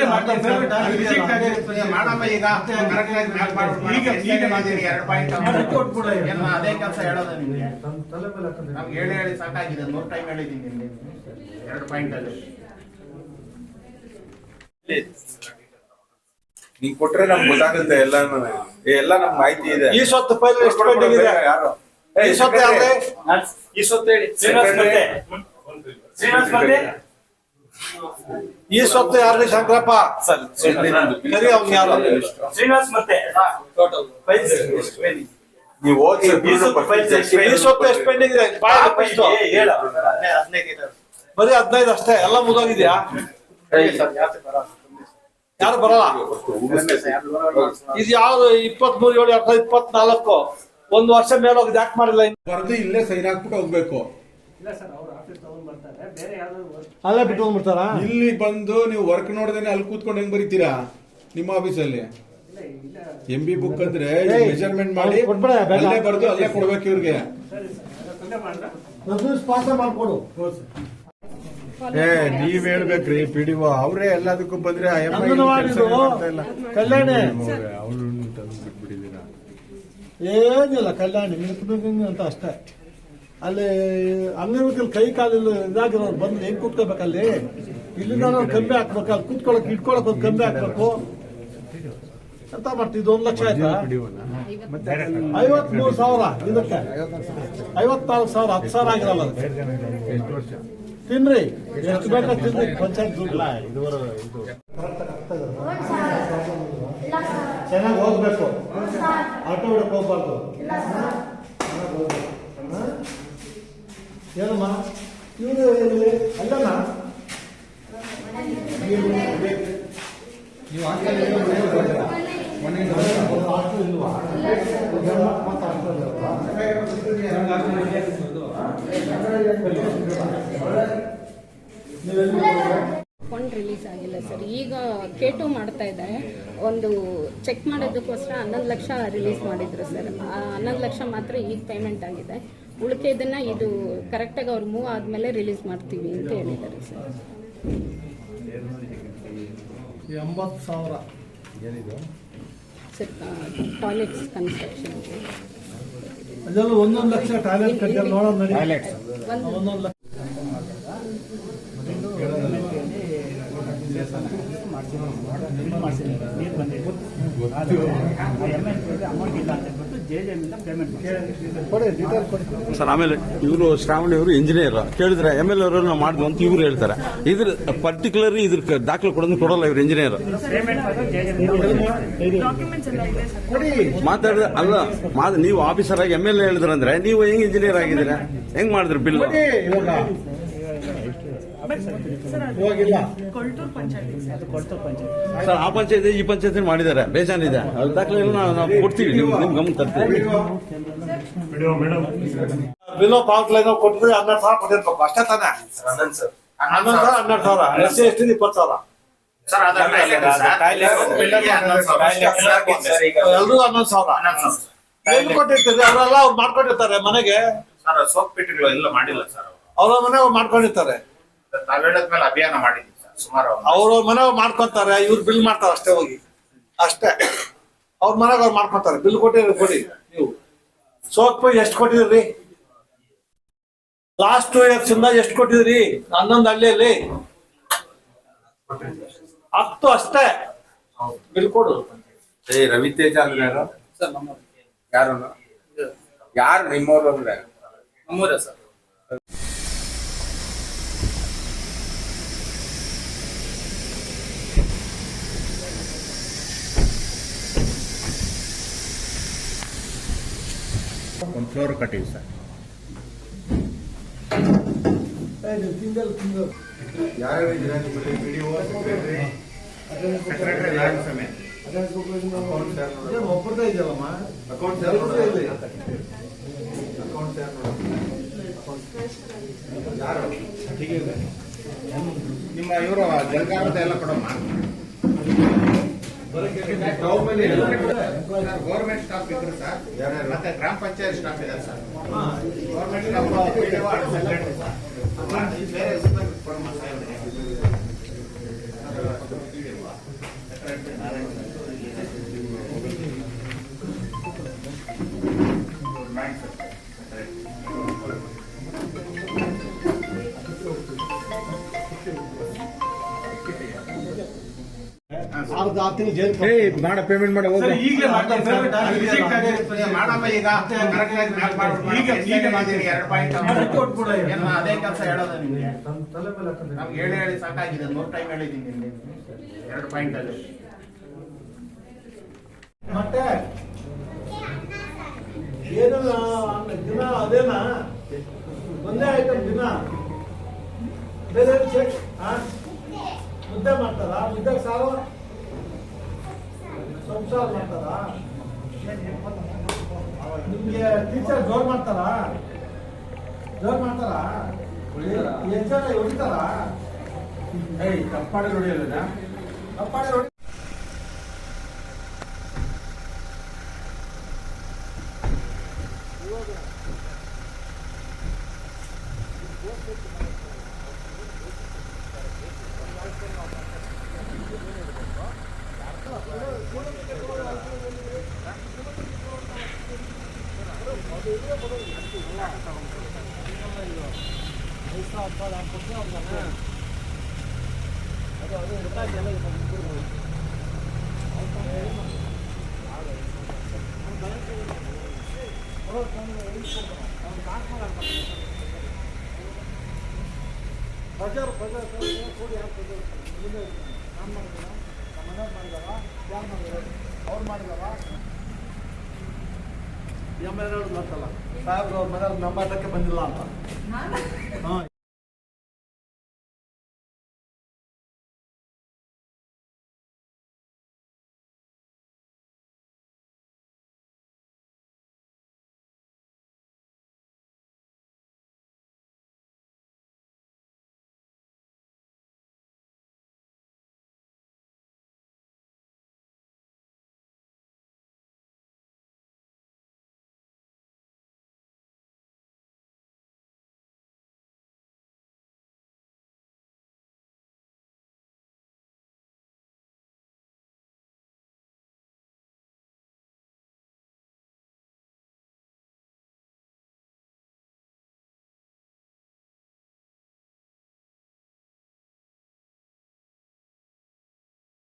ಮಾಡಮ್ಮ ಈಗ. ಈಗ ಈಗ ಮಾಡ್ತೀನಿ. ಎರಡು ಪಾಯಿಂಟ್ ಕೊಟ್ಬಿಡು. ಅದೇ ಕೆಲಸ ಹೇಳೋದ ನಿಮಗೆ. ನಮ್ಗೆ ಹೇಳಿ ಹೇಳಿ ಸಾಕಾಗಿದೆ. ನೋಡ್ ಟೈಮ್ ಹೇಳಿದ್ದೀನಿ ನಿಮ್ಗೆ. ಎರಡು ಪಾಯಿಂಟ್ ಅಲ್ಲಿ. ನೀನ್ ಕೊಟ್ರೆ ನಮ್ಗೆ ಗೊತ್ತಾಗುತ್ತೆ ಎಲ್ಲಾನು ಎಲ್ಲ ನಮ್ಗೆ ಮಾಹಿತಿ ಇದೆ. ಈ ಸೊತ್ತು ಫೈಲ್ ಎಷ್ಟು ಪೆಂಡಿಂಗ್ ಇದೆ? ಯಾರು? ಈ ಯಾವ್ದು? ಈ ಸೊತ್ತು ಹೇಳಿ. ಶ್ರೀನಿವಾಸ್ ಮತ್ತೆ. ಶ್ರೀನಿವಾಸ್ ಮತ್ತೆ? ಈ ಶಂಕರಪ್ಪ? ಸರಿ ಅವ್ನು ಯಾರು? ಶ್ರೀನಿವಾಸ್ ಮತ್ತೆ. ಟೋಟಲ್ ನೀವು ಓದಿ ಈ ಎಷ್ಟು? ಈ ಸೊತ್ತು ಎಷ್ಟು ಪೆಂಡಿಂಗ್ ಇದೆ? ಬರೀ ಹದಿನೈದು ಅಷ್ಟೇ ಎಲ್ಲ ಮುಗಿದೋಗಿದ್ಯಾ? ಯಾರು ಬರಲ್ಲ ಇದು ಯಾವ್ದು ಇಪ್ಪತ್ ಮೂರು ಏಳು ಎರಡ್ ಸಾವಿರದ ಇಪ್ಪತ್ನಾಲ್ಕು? ಒಂದು ವರ್ಷ ಮೇಲೆ ಹೋಗಿ ಯಾಕೆ ಮಾಡಿಲ್ಲ ಇನ್ನು? ಬರ್ದು ಇಲ್ಲೇ ಸೈನ್ ಹಾಕ್ಬಿಟ್ಟು ಹೋಗ್ಬೇಕು. ಅಲ್ಲೇ ಬಿಟ್ಟು ಹೋಗ್ಬಿಡ್ತಾರ ಇಲ್ಲಿ ಬಂದು ನೀವು ವರ್ಕ್ ನೋಡ್ದೇನೆ ಅಲ್ಲಿ ಕೂತ್ಕೊಂಡು ಹೆಂಗ್ ಬರೀತೀರಾ? ನಿಮ್ಮ ಆಫೀಸಲ್ಲಿ ಎಂ ಬಿ ಬುಕ್ ಅಂದ್ರೆ ಏಯ್, ಮೆಜರ್ಮೆಂಟ್ ಮಾಡಿ. ಅಲ್ಲೇ ಬರ್ದು ಅಲ್ಲೇ ಕೊಡ್ಬೇಕು ಇವ್ರಿಗೆ. ಮಾಡ್ಕೊಡು. ಏ ನೀವ್ ಹೇಳ್ಬೇಕ್ರಿ ಪಿ ಡಿ ಒ ಅವರೇ ಎಲ್ಲದಕ್ಕೂ ಬಂದ್ರೆ ಕಲ್ಯಾಣ. ಬಿಟ್ಬಿಟ್ಟಿದ್ದೀರಾ? ಏನಿಲ್ಲ ಕಲ್ಯಾಣಿ ನಿಲ್ಕಬೇಕು ಅಂತ ಅಷ್ಟೇ. ಅಲ್ಲಿ ಅಂಗನವಾಡಿಯಲ್ಲಿ ಕೈ ಕಾಲಿಲ್ಲ ಇದಾಗಿರೋರು ಬಂದು ಹೆಂಗ್ ಕೂತ್ಕೋಬೇಕಲ್ಲಿ ಇಲ್ಲಿಂದ ನಾನು ಕಂಬಿ ಹಾಕ್ಬೇಕು ಅಲ್ಲಿ ಕೂತ್ಕೊಳಕ್ ಇಟ್ಕೊಳಕ್ ಒಂದು ಕಂಬಿ ಹಾಕ್ಬೇಕು. ಎಂತ ಮಾಡ್ತಿ ಇದು ಒಂದ್ ಲಕ್ಷ ಆಯ್ತಾ? ಐವತ್ ಮೂರು ಸಾವಿರ ಇದಕ್ಕೆ. ಐವತ್ನಾಲ್ಕು ಸಾವಿರ ಹತ್ತು ಸಾವಿರ ಆಗಿರಲ್ಲ. ಎಷ್ಟು ವರ್ಷ? ತಿನ್ರಿ. ಎಷ್ಟು ಬೇಕ ತಿನ್ರಿ. ಪಂಚಾಯತ್ ದುಡ್ಡು ಚೆನ್ನಾಗಿ ಹೋಗ್ಬೇಕು. ಆಟೋ ಹೊಡಕ್ ಹೋಗ್ಬಾರ್ದು? ಏನಮ್ಮ? ಇವರು ಅಲ್ಲಮ್ಮ? ನೀವು ಆಟೋ ಇಲ್ವಾ? ಫಂಡ್ ರಿಲೀಸ್ ಆಗಿಲ್ಲ ಸರ್. ಈಗ ಕೇಟು ಮಾಡ್ತಾ ಇದ್ದಾರೆ. ಒಂದು ಚೆಕ್ ಮಾಡೋದಕ್ಕೋಸ್ಕರ ಹನ್ನೊಂದು ಲಕ್ಷ ರಿಲೀಸ್ ಮಾಡಿದ್ರು ಸರ್. ಆ ಹನ್ನೊಂದು ಲಕ್ಷ ಮಾತ್ರ ಈಗ ಪೇಮೆಂಟ್ ಆಗಿದೆ. ಉಳಿಕೆದನ್ನ ಇದು ಕರೆಕ್ಟಾಗಿ ಅವ್ರು ಮೂವ್ ಆದಮೇಲೆ ರಿಲೀಸ್ ಮಾಡ್ತೀವಿ ಅಂತ ಹೇಳಿದ್ದಾರೆ ಸರ್. ಎಂಬತ್ತು ಸಾವಿರ. ಸರ್ ಟಾಯ್ಲೆಟ್ಸ್ ಕನ್ಸ್ಟ್ರಕ್ಷನ್ ಅದೆಲ್ಲ ಒಂದೊಂದು ಲಕ್ಷ ಟಾಯ್ಲೆಟ್ ಕಟ್ಟಿ ನೋಡೋಣ ನಡಿ ಒಂದು ಒಂದೊಂದು ಲಕ್ಷ ಕೊಡಿ ಡೀಟೇಲ್ ಕೊಡಿ ಸರ್ ಆಮೇಲೆ ಇವರು ಶ್ರಾವಣಿ ಅವರು ಇಂಜಿನಿಯರ್ ಕೇಳಿದ್ರೆ ಎಂ ಎಲ್ ಅವರು ನಾವು ಮಾಡಿದ್ವಿ ಅಂತ ಇವ್ರು ಹೇಳ್ತಾರೆ. ಇದ್ರ ಪರ್ಟಿಕ್ಯುಲರ್ ಇದ್ರ ದಾಖಲೆ ಕೊಡೋದು ಕೊಡಲ್ಲ ಇವ್ರು ಇಂಜಿನಿಯರ್ ಮಾತಾಡಿದ ಮಾತಾಡಿದ್ರೆ ಅಲ್ಲ ನೀವು ಆಫೀಸರ್ ಆಗಿ ಎಂ ಎಲ್ ಎ ಹೇಳಿದ್ರಂದ್ರೆ ನೀವು ಹೆಂಗ್ ಇಂಜಿನಿಯರ್ ಆಗಿದ್ದೀರಾ? ಹೆಂಗ್ ಮಾಡಿದ್ರಿ ಬಿಲ್ ಸರ್ ಆ ಪಂಚಾಯತ್ ಈ ಪಂಚಾಯತಿ ಮಾಡಿದ್ದಾರೆ. ಬೇಜಾನಿದೆ. ಅದ್ರ ದಾಖಲೆ ನಾವು ನಾವು ಕೊಡ್ತೀವಿ. ನಿಮ್ ನಿಮ್ ಗಮನ ತರ್ತೀವಿ. ಬಿಲೋ ಪಾವತ್ ಲೈನ್ ಕೊಟ್ಟಿದ್ರೆ ಹನ್ನೆರಡು ಸಾವಿರ ಕೊಟ್ಟಿರ್ಬೇಕು. ಅಷ್ಟೇ ತಾನೇ? ಸರ್ ಹನ್ನೊಂದು ಸಾವಿರ ಹನ್ನೆರಡು ಸಾವಿರ. ಎಸ್ ಸಿ ಇಪ್ಪತ್ತು ಸಾವಿರ. ಎಲ್ರಿಗೂ ಹನ್ನೊಂದು ಸಾವಿರ. ಎಲ್ಲಿ ಕೊಟ್ಟಿರ್ತೀರಿ? ಅವರೆಲ್ಲ ಅವ್ರು ಮಾಡ್ಕೊಂಡಿರ್ತಾರೆ ಮನೆಗೆ. ಸರ್ ಸೋಪ್ ಪಿಟ್ಟಿಗಳು ಎಲ್ಲ ಮಾಡಿಲ್ಲ ಸರ್ ಅವ್ರ ಮನೆ ಅವ್ರು ಮಾಡ್ಕೊಂಡಿರ್ತಾರೆ. ತಾವ್ ಹೇಳಿದ್ಮೇಲೆ ಅಭಿಯಾನ ಮಾಡಿದ್ವಿ ಸರ್ ಸುಮಾರು ಅವ್ರ ಮನೆ ಮಾಡ್ಕೊಂತಾರೆ ಇವ್ರು ಬಿಲ್ ಮಾಡ್ತಾರ ಅಷ್ಟೇ ಹೋಗಿ. ಅಷ್ಟೇ. ಅವ್ರ ಮನೆಗೆ ಅವ್ರು ಮಾಡ್ಕೊಂತಾರೆ ಬಿಲ್ ಕೊಟ್ಟಿರಿ ಕೊಡಿ ನೀವು. ಸೋಪ್ ಎಷ್ಟು ಕೊಟ್ಟಿದ್ರಿ ಲಾಸ್ಟ್ ಟೂ ಇಯರ್ಸ್ ಇಂದ ಎಷ್ಟು ಕೊಟ್ಟಿದ್ರಿ ಹನ್ನೊಂದು ಹಳ್ಳಿಯಲ್ಲಿ. ಹತ್ತು ಅಷ್ಟೇ. ಬಿಲ್ ಕೊಡು. ಏ ರವಿತೇಜ ಅಂದ್ರೆ ಯಾರು? ಯಾರು ಯಾರು ನಿಮ್ಮವ್ರು ಅಂದ್ರೆ? ನಮ್ಮೂರ ಸರ್ ಒಂದು ಫ್ಲೋರ್ ಕಟ್ಟಿವಿ ಸರ್ ತಿಂಗಳು ತಿಂಗಳು ಯಾರು ಇದ್ದೀರಾ ನಿಮ್ಮಲ್ಲಿ P D O secretary secretary Narayana Swamy ಒಬ್ಬರದೇ ಇದೆಯಲ್ಲಮ್ಮ ಅಕೌಂಟ್ ಕಟ್ಟಿವಿ ಯಾರು ನಿಮ್ಮ ಇವರು ಜಲಗಾರದ ಎಲ್ಲ ಕೊಡಮ್ಮ. ಗೌರ್ಮೆಂಟ್ ಸ್ಟಾಫ್ ಇದ್ರು ಸರ್. ಮತ್ತೆ ಗ್ರಾಮ ಪಂಚಾಯತ್ ಸ್ಟಾಫ್ ಇದೆ ಸರ್. ಗೌರ್ಮೆಂಟ್ ಸ್ಟಾಫ್ ಬೇರೆ ಆರು ತಿಂಗಳು ಜೈಲು ಮಾಡ ಪೇಮೆಂಟ್ ಮಾಡಿ ಹೋಗು. ಈಗಲೇ ಮಾಡ್ತಾರೆ ಸರ್. ಮಾಡಮ್ಮ ಈಗ. ಕರೆಕ್ಟ್ ಆಗಿ ಮ್ಯಾಪ್ ಮಾಡ್ಬಿಟ್ಟು ಈಗ ಈಗ ಮಾಡ್ತೀನಿ. ಎರಡು ಪಾಯಿಂಟ್. ಏನು ಅದೇ ಕೆಲಸ ಹೇಳೋದು ನಿಮ್ಗೆ? ನಮ್ಗೆ ಹೇಳಿ ಹೇಳಿ ಸಾಕಾಗಿದೆ ನೂರು ಟೈಮ್ ಹೇಳಿದ್ದೀನಿ ಎರಡು ಪಾಯಿಂಟ್ ಅಲ್ಲಿ. ಮತ್ತೆ? ಏನು ದಿನ ಅದೇನಾ? ಒಂದೇ ಐಟಮ್ ದಿನ. ಬೇರೆ ಚೆಕ್ ಮುದ್ದೆ ಮಾಡ್ತಾರಾ? ಮುದ್ದೆ ಸಾರು? ಸೊಪ್ಪು ಮಾಡ್ತಾರ? ನಿಮ್ಗೆ ಟೀಚರ್ ಜೋರ್ ಮಾಡ್ತಾರಾ? ಜೋರ್ ಮಾಡ್ತಾರಾ? ಎಷ್ಟು ಹೊಡಿತಾರ ಹೊಡಿತಾರಾ? ಏಯ್ ತಪ್ಪಾಡಿ ಹೊಡಿಯಲ್ಲ ತಪ್ಪಾಡಿ ಹೊಡಿ ಬಜಾರ್ ಬಜಾರ್ ಕೂಡಿ ಹಾಕ್ಬೋದು ನಾನು ಮಾಡಿದಾರ ನಮ್ಮ ಮನೆಯವ್ರು ಮಾಡಿದಾರ ಯಾರು ಮಾಡಿದಾರ ಅವ್ರು ಮಾಡಿದಾರ ಎಂ ಎಲ್ ಎ ಅಂತಲ್ಲ ಸಾಹೇಬ್ರು ಅವ್ರ ಮನೆಯವ್ರು ನಂಬಾಟಕ್ಕೆ ಬಂದಿಲ್ಲ ಅಂತ. ಹಾಂ.